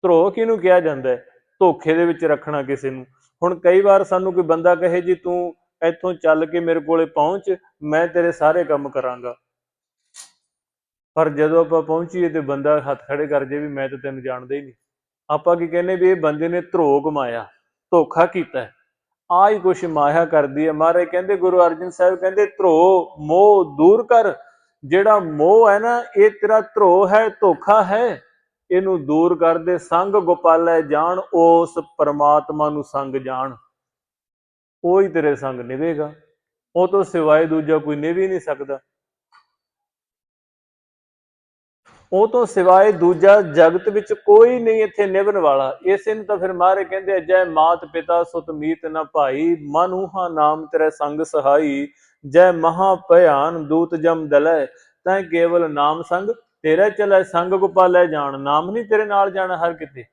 ਧਰੋ ਕਿਹਨੂੰ ਕਿਹਾ ਜਾਂਦਾ ਹੈ? ਧੋਖੇ ਦੇ ਵਿੱਚ ਰੱਖਣਾ ਕਿਸੇ ਨੂੰ। ਹੁਣ ਕਈ ਵਾਰ ਸਾਨੂੰ ਕੋਈ ਬੰਦਾ ਕਹੇ ਜੀ ਤੂੰ ਇੱਥੋਂ ਚੱਲ ਕੇ ਮੇਰੇ ਕੋਲੇ ਪਹੁੰਚ ਮੈਂ ਤੇਰੇ ਸਾਰੇ ਕੰਮ ਕਰਾਂਗਾ। ਪਰ ਜਦੋਂ ਆਪਾਂ ਪਹੁੰਚੀਏ ਤੇ ਬੰਦਾ ਹੱਥ ਖੜੇ ਕਰ ਜੇ ਵੀ ਮੈਂ ਤਾਂ ਤੈਨੂੰ ਜਾਣਦਾ ਹੀ ਨਹੀਂ। ਆਪਾਂ ਕੀ ਕਹਿੰਦੇ ਵੀ ਇਹ ਬੰਦੇ ਨੇ ਧਰੋ ਕਮਾਇਆ ਧੋਖਾ ਕੀਤਾ। ਆ ਹੀ ਕੁਛ ਮਾਇਆ ਕਰਦੀ ਹੈ। ਮਹਾਰਾਜ ਕਹਿੰਦੇ, ਗੁਰੂ ਅਰਜਨ ਸਾਹਿਬ ਕਹਿੰਦੇ, ਧਰੋ, ਮੋਹ ਦੂਰ ਕਰ। ਜਿਹੜਾ ਮੋਹ ਹੈ ਨਾ, ਇਹ ਤੇਰਾ ਧਰੋ ਹੈ, ਧੋਖਾ ਹੈ। ਇਹਨੂੰ ਦੂਰ ਕਰ ਦੇ। ਸੰਗ ਗੋਪਾਲੈ ਜਾਣ ਉਸ ਪਰਮਾਤਮਾ ਨੂੰ ਸੰਗ ਜਾਣ। ਉਹ ਹੀ ਤੇਰੇ ਸੰਗ ਨਿਵੇਗਾ ਉਹ ਤੋਂ ਸਿਵਾਏ ਦੂਜਾ ਕੋਈ ਨਿਭ ਨਹੀਂ ਸਕਦਾ। ਉਹ ਤੋਂ ਸਿਵਾਏ ਦੂਜਾ ਜਗਤ ਵਿੱਚ ਕੋਈ ਨਹੀਂ ਇੱਥੇ ਨਿਭਣ ਵਾਲਾ। ਇਸੇ ਨੂੰ ਤਾਂ ਫਿਰ ਮਾਰੇ ਕਹਿੰਦੇ ਜੈ ਮਾਤ ਪਿਤਾ ਸੁਤ ਮੀਤ ਨ ਭਾਈ, ਮਨੂਹਾ ਨਾਮ ਤੇਰੇ ਸੰਗ ਸਹਾਈ, ਜੈ ਮਹਾ ਭਿਆਨ ਦੂਤ ਜਮ ਦਲੈ, ਤੈ ਕੇਵਲ ਨਾਮ ਸੰਗ, ਤੇਰਾ ਚਲੈ ਸੰਗ ਗੋਪਾਲੈ ਜਾਣ, ਨਾਮ ਨਹੀਂ ਤੇਰੇ ਨਾਲ ਜਾਣਾ ਹਰ ਕਿਤੇ।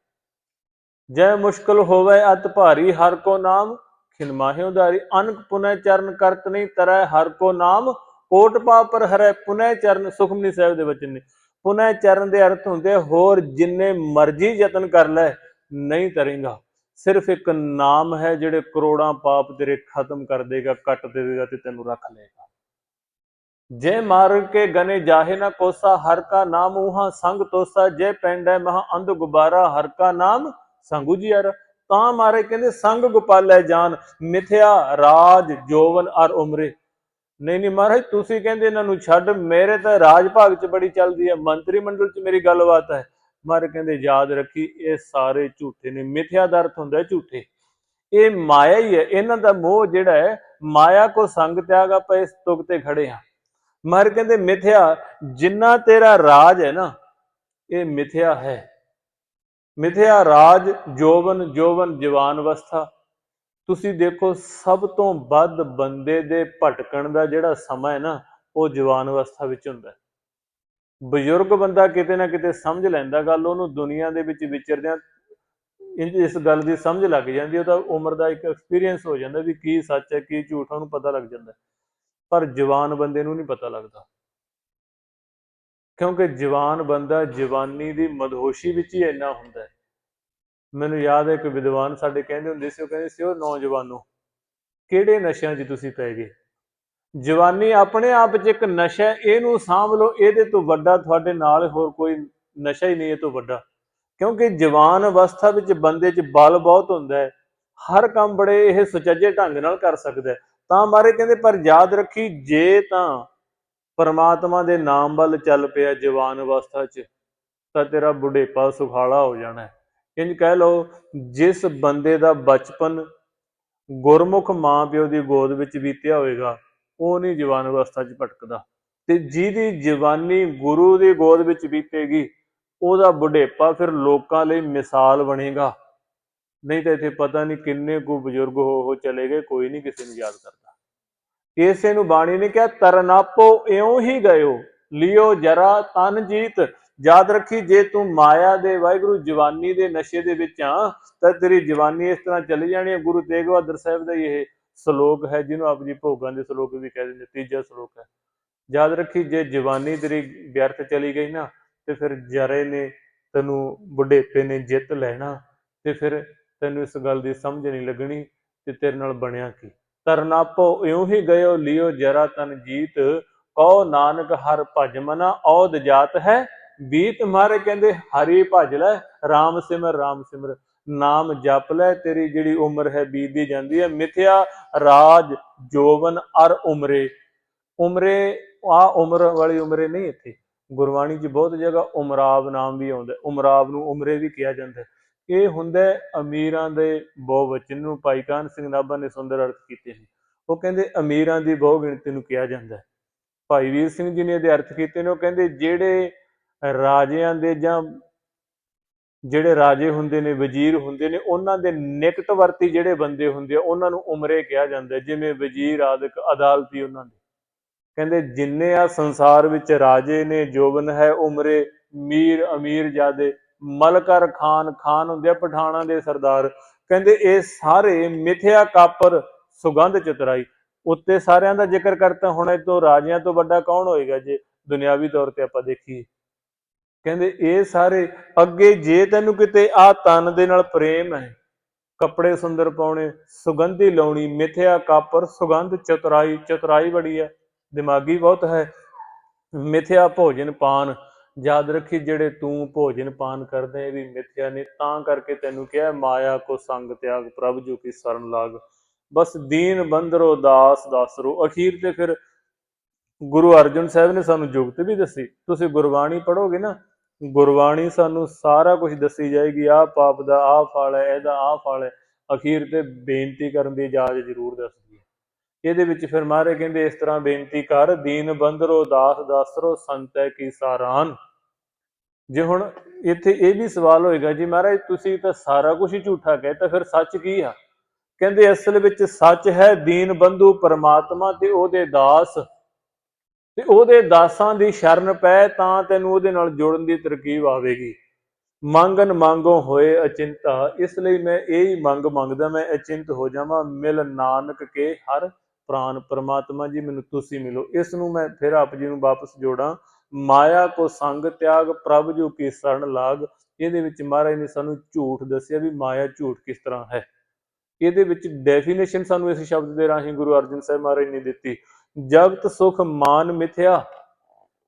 ਜੈ ਮੁਸ਼ਕਲ ਹੋਵੇ ਅਤ ਭਾਰੀ, ਹਰ ਕੋ ਨਾਮ ਖਿਨਮਾਹਿ ਉਧਾਰੀ, ਅਨਕ ਪੁਨੈ ਚਰਨ ਕਰਤ ਨਹੀਂ ਤਰੈ, ਹਰ ਕੋ ਨਾਮ ਕੋਟ ਪਾਪਰ ਹਰੈ, ਪੁਨੈ ਚਰਨ ਸੁਖਮਨੀ ਸਾਹਿਬ ਦੇ ਵਚਨ ਨੇ। ਪੁਨੈ ਚਰਨ ਦੇ ਅਰਥ ਹੁੰਦੇ ਹੋਰ ਜਿੰਨੇ ਮਰਜ਼ੀ ਯਤਨ ਕਰ ਲੈ, ਨਹੀਂ ਤਰੇਗਾ। ਸਿਰਫ ਇੱਕ ਨਾਮ ਹੈ ਜਿਹੜੇ ਕਰੋੜਾਂ ਪਾਪ ਤੇਰੇ ਖਤਮ ਕਰ ਦੇਗਾ, ਕੱਟ ਦੇਵੇਗਾ ਤੇ ਤੈਨੂੰ ਰੱਖ ਲਏਗਾ। ਜੇ ਮਾਰ ਕੇ ਗਨੇ ਜਾਹੇ ਨਾ ਕੋਸਾ, ਹਰ ਕਾ ਨਾਮ ਉਹਾਂ ਸੰਗ ਤੋਸਾ, ਜੇ ਪੈਂਡੈ ਮਹਾ ਅੰਧ ਗੁਬਾਰਾ, ਹਰ ਕਾ ਨਾਮ ਸੰਗੂ ਜੀ ਯਾਰ ਤਾਂ ਮਾਰੇ ਕਹਿੰਦੇ, ਸੰਗ ਗੋਪਾਲੈ ਜਾਨ, ਮਿਥਿਆ ਰਾਜ ਜੋਵਨ ਅਰ ਉਮਰੇ। ਨਹੀਂ ਨਹੀਂ ਮਹਾਰਾਜ, ਤੁਸੀਂ ਕਹਿੰਦੇ ਇਹਨਾਂ ਨੂੰ ਛੱਡ, ਮੇਰੇ ਤਾਂ ਰਾਜ ਭਾਗ ਚ ਬੜੀ ਚੱਲਦੀ ਹੈ, ਮੰਤਰੀ ਮੰਡਲ ਚ ਮੇਰੀ ਗੱਲਬਾਤ ਹੈ। ਮਹਾਰਾਜ ਕਹਿੰਦੇ, ਯਾਦ ਰੱਖੀ, ਇਹ ਸਾਰੇ ਝੂਠੇ ਨੇ, ਮਿਥਿਆ ਦਾ ਅਰਥ ਹੁੰਦਾ ਝੂਠੇ। ਇਹ ਮਾਇਆ ਹੀ ਹੈ, ਇਹਨਾਂ ਦਾ ਮੋਹ ਜਿਹੜਾ ਹੈ, ਮਾਇਆ ਕੋ ਸੰਗ ਤਿਆਗ ਆਪਾਂ ਇਸ ਤੁਕ ਤੇ ਖੜੇ ਹਾਂ। ਮਹਾਰਾਜ ਕਹਿੰਦੇ, ਮਿਥਿਆ, ਜਿੰਨਾ ਤੇਰਾ ਰਾਜ ਹੈ ਨਾ, ਇਹ ਮਿਥਿਆ ਹੈ। ਮਿਥਿਆ ਰਾਜ ਜੋਵਨ ਜੋਵਨ ਜਵਾਨ ਅਵਸਥਾ ਤੁਸੀਂ ਦੇਖੋ, ਸਭ ਤੋਂ ਵੱਧ ਬੰਦੇ ਦੇ ਭਟਕਣ ਦਾ ਜਿਹੜਾ ਸਮਾਂ ਹੈ ਨਾ, ਉਹ ਜਵਾਨ ਅਵਸਥਾ ਵਿੱਚ ਹੁੰਦਾ ਹੈ। ਬਜ਼ੁਰਗ ਬੰਦਾ ਕਿਤੇ ਨਾ ਕਿਤੇ ਸਮਝ ਲੈਂਦਾ ਗੱਲ, ਉਹਨੂੰ ਦੁਨੀਆ ਦੇ ਵਿੱਚ ਵਿਚਰਦਿਆਂ ਇਸ ਗੱਲ ਦੀ ਸਮਝ ਲੱਗ ਜਾਂਦੀ ਉਹਦਾ ਉਮਰ ਦਾ ਇੱਕ ਐਕਸਪੀਰੀਅੰਸ ਹੋ ਜਾਂਦਾ ਵੀ ਕੀ ਸੱਚ ਹੈ, ਕੀ ਝੂਠ ਉਹਨੂੰ ਪਤਾ ਲੱਗ ਜਾਂਦਾ ਪਰ ਜਵਾਨ ਬੰਦੇ ਨੂੰ ਨਹੀਂ ਪਤਾ ਲੱਗਦਾ। ਕਿਉਂਕਿ ਜਵਾਨ ਬੰਦਾ ਜਵਾਨੀ ਦੀ ਮਦਹੋਸ਼ੀ ਵਿੱਚ ਹੀ ਇੰਨਾ ਹੁੰਦਾ ਹੈ। ਮੈਨੂੰ ਯਾਦ ਹੈ ਇੱਕ ਵਿਦਵਾਨ ਸਾਡੇ ਕਹਿੰਦੇ ਹੁੰਦੇ ਸੀ, ਉਹ ਕਹਿੰਦੇ ਸੀ ਉਹ ਨੌਜਵਾਨੋ, ਕਿਹੜੇ ਨਸ਼ਿਆਂ 'ਚ ਤੁਸੀਂ ਪੈ ਗਏ? ਜਵਾਨੀ ਆਪਣੇ ਆਪ 'ਚ ਇੱਕ ਨਸ਼ਾ ਇਹਨੂੰ ਸਾਂਭ ਲਓ, ਇਹਦੇ ਤੋਂ ਵੱਡਾ ਤੁਹਾਡੇ ਨਾਲ ਹੋਰ ਕੋਈ ਨਸ਼ਾ ਹੀ ਨਹੀਂ ਇਹ ਤੋਂ ਵੱਡਾ। ਕਿਉਂਕਿ ਜਵਾਨ ਅਵਸਥਾ ਵਿੱਚ ਬੰਦੇ 'ਚ ਬਲ ਬਹੁਤ ਹੁੰਦਾ ਹੈ, ਹਰ ਕੰਮ ਬੜੇ ਇਹ ਸੁਚੱਜੇ ਢੰਗ ਨਾਲ ਕਰ ਸਕਦਾ ਹੈ। ਤਾਂ ਮਾਰੇ ਕਹਿੰਦੇ, ਪਰ ਯਾਦ ਰੱਖੀ, ਜੇ ਤਾਂ ਪਰਮਾਤਮਾ ਦੇ ਨਾਮ ਵੱਲ ਚੱਲ ਪਿਆ ਜਵਾਨ ਅਵਸਥਾ 'ਚ, ਤਾਂ ਤੇਰਾ ਬੁਢੇਪਾ ਸੁਖਾਲਾ ਹੋ ਜਾਣਾ ਇੰਜ ਕਹਿ ਲਓ, ਜਿਸ ਬੰਦੇ ਦਾ ਬਚਪਨ ਗੁਰਮੁਖ ਮਾਂ ਪਿਓ ਦੀ ਗੋਦ ਵਿੱਚ ਬੀਤਿਆ ਹੋਵੇਗਾ, ਉਹ ਨਹੀਂ ਜਵਾਨ ਅਵਸਥਾ 'ਚ ਭਟਕਦਾ। ਤੇ ਜਿਹਦੀ ਜਵਾਨੀ ਗੁਰੂ ਦੀ ਗੋਦ ਵਿੱਚ ਬੀਤੇਗੀ, ਉਹਦਾ ਬੁਢੇਪਾ ਫਿਰ ਲੋਕਾਂ ਲਈ ਮਿਸਾਲ ਬਣੇਗਾ। ਨਹੀਂ ਤਾਂ ਇੱਥੇ ਪਤਾ ਨਹੀਂ ਕਿੰਨੇ ਕੁ ਬਜ਼ੁਰਗ ਹੋ ਹੋ ਚਲੇ ਗਏ, ਕੋਈ ਨਹੀਂ ਕਿਸੇ ਨੂੰ ਯਾਦ ਕਰਦਾ। ਇਸੇ ਨੂੰ ਬਾਣੀ ਨੇ ਕਿਹਾ, ਤਰਨਾਪੋ ਇਉਂ ਹੀ ਗਇਓ, ਲਿਓ ਜਰਾ ਤਨ ਜੀਤ ਯਾਦ ਰੱਖੀ, ਜੇ ਤੂੰ ਮਾਇਆ ਦੇ, ਵਾਹਿਗੁਰੂ ਜਵਾਨੀ ਦੇ ਨਸ਼ੇ ਦੇ ਵਿੱਚ ਆ, ਤਾਂ ਤੇਰੀ ਜਵਾਨੀ ਇਸ ਤਰ੍ਹਾਂ ਚਲੀ ਜਾਣੀ ਹੈ। ਗੁਰੂ ਤੇਗ ਬਹਾਦਰ ਸਾਹਿਬ ਦਾ ਇਹ ਸ਼ਲੋਕ ਹੈ, ਜਿਹਨੂੰ ਆਪ ਜੀ ਭੋਗਾਂ ਦੇ ਸ਼ਲੋਕ ਵੀ ਕਹਿੰਦੇ ਨੇ ਤੀਜਾ ਸ਼ਲੋਕ ਹੈ। ਯਾਦ ਰੱਖੀ, ਜੇ ਜਵਾਨੀ ਤੇਰੀ ਵਿਅਰਥ ਚਲੀ ਗਈ ਨਾ, ਤੇ ਫਿਰ ਜਰੇ ਨੇ ਤੈਨੂੰ ਬੁਢੇਪੇ ਨੇ ਜਿੱਤ ਲੈਣਾ, ਤੇ ਫਿਰ ਤੈਨੂੰ ਇਸ ਗੱਲ ਦੀ ਸਮਝ ਨਹੀਂ ਲੱਗਣੀ ਤੇ ਤੇਰੇ ਨਾਲ ਬਣਿਆ ਕੀ। ਤਰਨਾਪੋ ਇਉਂ ਹੀ ਗਇਓ, ਲਿਓ ਜਰਾ ਤਨ ਜੀਤ, ਕਉ ਨਾਨਕ ਹਰ ਭਜ ਮਨਾ ਔਦ ਜਾਤ ਹੈ। ਬੀਤ ਮਾਰੇ ਕਹਿੰਦੇ, ਹਰੀ ਭਜ ਲੈ RAM ਸਿਮਰ RAM ਸਿਮਰ, ਨਾਮ ਜਪ ਲੈ, ਤੇਰੀ ਜਿਹੜੀ ਉਮਰ ਹੈ ਬੀਤਦੀ ਜਾਂਦੀ ਹੈ, ਮਿਥਿਆ ਰਾਜ ਜੋਵਨ ਅਰ ਉਮਰੇ। ਉਮਰੇ, ਆ ਉਮਰ ਵਾਲੀ ਉਮਰੇ ਨਹੀਂ ਇੱਥੇ। ਗੁਰਬਾਣੀ 'ਚ ਬਹੁਤ ਜਗ੍ਹਾ ਉਮਰਾਵ ਨਾਮ ਵੀ ਆਉਂਦਾ ਉਮਰਾਵ ਨੂੰ ਉਮਰੇ ਵੀ ਕਿਹਾ ਜਾਂਦਾ ਇਹ ਹੁੰਦਾ ਅਮੀਰਾਂ ਦੇ ਬਹੁ ਵਚਨ ਨੂੰ ਭਾਈ ਕਾਨ ਸਿੰਘ ਨਾਭਾ ਨੇ ਸੁੰਦਰ ਅਰਥ ਕੀਤੇ ਨੇ। ਉਹ ਕਹਿੰਦੇ, ਅਮੀਰਾਂ ਦੀ ਬਹੁ ਗਿਣਤੀ ਨੂੰ ਕਿਹਾ ਜਾਂਦਾ ਭਾਈ ਵੀਰ ਸਿੰਘ ਜੀ ਨੇ ਇਹਦੇ ਅਰਥ ਕੀਤੇ ਨੇ। ਉਹ ਕਹਿੰਦੇ, ਜਿਹੜੇ ਰਾਜਿਆਂ ਦੇ ਜਾਂ ਜਿਹੜੇ ਰਾਜੇ ਹੁੰਦੇ ਨੇ, ਵਜ਼ੀਰ ਹੁੰਦੇ ਨੇ, ਉਹਨਾਂ ਦੇ ਨਿਕਟਵਰਤੀ ਜਿਹੜੇ ਬੰਦੇ ਹੁੰਦੇ ਆ, ਉਹਨਾਂ ਨੂੰ ਉਮਰੇ ਕਿਹਾ ਜਾਂਦਾ ਜਿਵੇਂ ਵਜ਼ੀਰ, ਆਦਿਕ, ਅਦਾਲਤੀ ਉਹਨਾਂ ਦੇ। ਕਹਿੰਦੇ, ਜਿੰਨੇ ਆ ਸੰਸਾਰ ਵਿੱਚ ਰਾਜੇ ਨੇ, ਜੋਬਨ ਹੈ, ਉਮਰੇ ਮੀਰ, ਅਮੀਰ ਜਾਦੇ, ਮਲਕਰ ਖਾਨ ਖਾਨ ਹੁੰਦੇ ਆ, ਪਠਾਣਾ ਦੇ ਸਰਦਾਰ। ਕਹਿੰਦੇ, ਇਹ ਸਾਰੇ ਮਿਥਿਆ ਕਾਪਰ ਸੁਗੰਧ ਚਤਰਾਈ। ਉੱਤੇ ਸਾਰਿਆਂ ਦਾ ਜ਼ਿਕਰ ਕਰਤਾ, ਹੁਣ ਇਹ ਤੋਂ ਰਾਜਿਆਂ ਤੋਂ ਵੱਡਾ ਕੌਣ ਹੋਏਗਾ? ਜੇ ਦੁਨਿਆਵੀ ਤੌਰ ਤੇ ਆਪਾਂ ਦੇਖੀਏ। ਕਹਿੰਦੇ, ਇਹ ਸਾਰੇ ਅੱਗੇ ਜੇ ਤੈਨੂੰ ਕਿਤੇ ਆ ਤਨ ਦੇ ਨਾਲ ਪ੍ਰੇਮ ਹੈ, ਕੱਪੜੇ ਸੁੰਦਰ ਪਾਉਣੇ, ਸੁਗੰਧੀ ਲਾਉਣੀ, ਮਿਥਿਆ ਕਾਪਰ, ਸੁਗੰਧ ਚਤਰਾਈ ਚਤਰਾਈ ਬੜੀ ਹੈ, ਦਿਮਾਗੀ ਬਹੁਤ ਹੈ, ਮਿਥਿਆ ਭੋਜਨ ਪਾਨ, ਯਾਦ ਰੱਖੀ ਜਿਹੜੇ ਤੂੰ ਭੋਜਨ ਪਾਨ ਕਰਦੇ ਵੀ ਮਿਥਿਆ ਨੇ, ਤਾਂ ਕਰਕੇ ਤੈਨੂੰ ਕਿਹਾ, ਮਾਇਆ ਕੋ ਸੰਗ ਤਿਆਗ, ਪ੍ਰਭ ਜੋ ਕੀ ਸਰਨ ਲਾਗ, ਬਸ ਦੀਨ ਬੰਦਰੋ ਦਾਸ ਦਾਸਰੋ। ਅਖੀਰ ਤੇ ਫਿਰ ਗੁਰੂ ਅਰਜਨ ਸਾਹਿਬ ਨੇ ਸਾਨੂੰ ਜੁਗਤ ਵੀ ਦੱਸੀ, ਤੁਸੀਂ ਗੁਰਬਾਣੀ ਪੜੋਗੇ ਨਾ ਗੁਰਬਾਣੀ ਸਾਨੂੰ ਸਾਰਾ ਕੁਝ ਦੱਸੀ ਜਾਏਗੀ, ਆਹ ਪਾਪ ਦਾ ਆਹ ਫਲ ਹੈ, ਇਹਦਾ ਆਹ ਫਲ ਹੈ। ਅਖੀਰ ਤੇ ਬੇਨਤੀ ਕਰਨ ਦੀ ਇਜਾਜ਼ਤ ਜ਼ਰੂਰ ਦੱਸਦੀ ਹੈ। ਇਹਦੇ ਵਿੱਚ ਫਿਰ ਮਹਾਰੇ ਕਹਿੰਦੇ, ਇਸ ਤਰ੍ਹਾਂ ਬੇਨਤੀ ਕਰ, ਦੀਨ ਬੰਦਰੋ ਦਾਸ ਦਾਸਰੋ, ਸੰਤੈ ਕੀ ਸਾਰਾਨ। ਜੇ ਹੁਣ ਇੱਥੇ ਇਹ ਵੀ ਸਵਾਲ ਹੋਏਗਾ, ਜੀ ਮਹਾਰਾਜ ਤੁਸੀਂ ਤਾਂ ਸਾਰਾ ਕੁਝ ਹੀ ਝੂਠਾ ਕਹਿਤਾ ਫਿਰ ਸੱਚ ਕੀ ਆ? ਕਹਿੰਦੇ, ਅਸਲ ਵਿੱਚ ਸੱਚ ਹੈ, ਦੀਨ ਬੰਧੂ ਪਰਮਾਤਮਾ ਤੇ ਉਹਦੇ ਦਾਸ। ਤੇ ਉਹਦੇ ਦਾਸਾਂ ਦੀ ਸ਼ਰਨ ਪੈ ਤਾਂ ਤੈਨੂੰ ਉਹਦੇ ਨਾਲ ਜੋੜਨ ਦੀ ਤਰਕੀਬ ਆਵੇਗੀ। ਮੰਗਨ ਮੰਗੋ ਹੋਏ ਅਚਿੰਤਾ, ਇਸ ਲਈ ਮੈਂ ਇਹ ਹੀ ਮੰਗ ਮੰਗਦਾ, ਮੈਂ ਅਚਿੰਤ ਹੋ ਜਾਵਾਂ, ਮਿਲ ਨਾਨਕ ਕੇ ਹਰ ਪ੍ਰਾਨ ਪਰਮਾਤਮਾ ਜੀ, ਮੈਨੂੰ ਤੁਸੀਂ ਮਿਲੋ। ਇਸ ਨੂੰ ਮੈਂ ਫਿਰ ਆਪ ਜੀ ਨੂੰ ਵਾਪਸ ਜੋੜਾਂ। ਮਾਇਆ ਕੋ ਸੰਗ ਤਿਆਗ, ਪ੍ਰਭ ਜੋ ਕੀ ਸਰਣ ਲਾਗ। ਇਹਦੇ ਵਿੱਚ ਮਹਾਰਾਜ ਨੇ ਸਾਨੂੰ ਝੂਠ ਦੱਸਿਆ ਵੀ ਮਾਇਆ ਝੂਠ ਕਿਸ ਤਰ੍ਹਾਂ ਹੈ। ਇਹਦੇ ਵਿੱਚ ਡੈਫੀਨੇਸ਼ਨ ਸਾਨੂੰ ਇਸ ਸ਼ਬਦ ਦੇ ਰਾਹੀਂ ਗੁਰੂ ਅਰਜਨ ਸਾਹਿਬ ਮਹਾਰਾਜ ਨੇ ਦਿੱਤੀ। ਜਗਤ ਸੁਖ ਮਾਨ ਮਿਥਿਆ।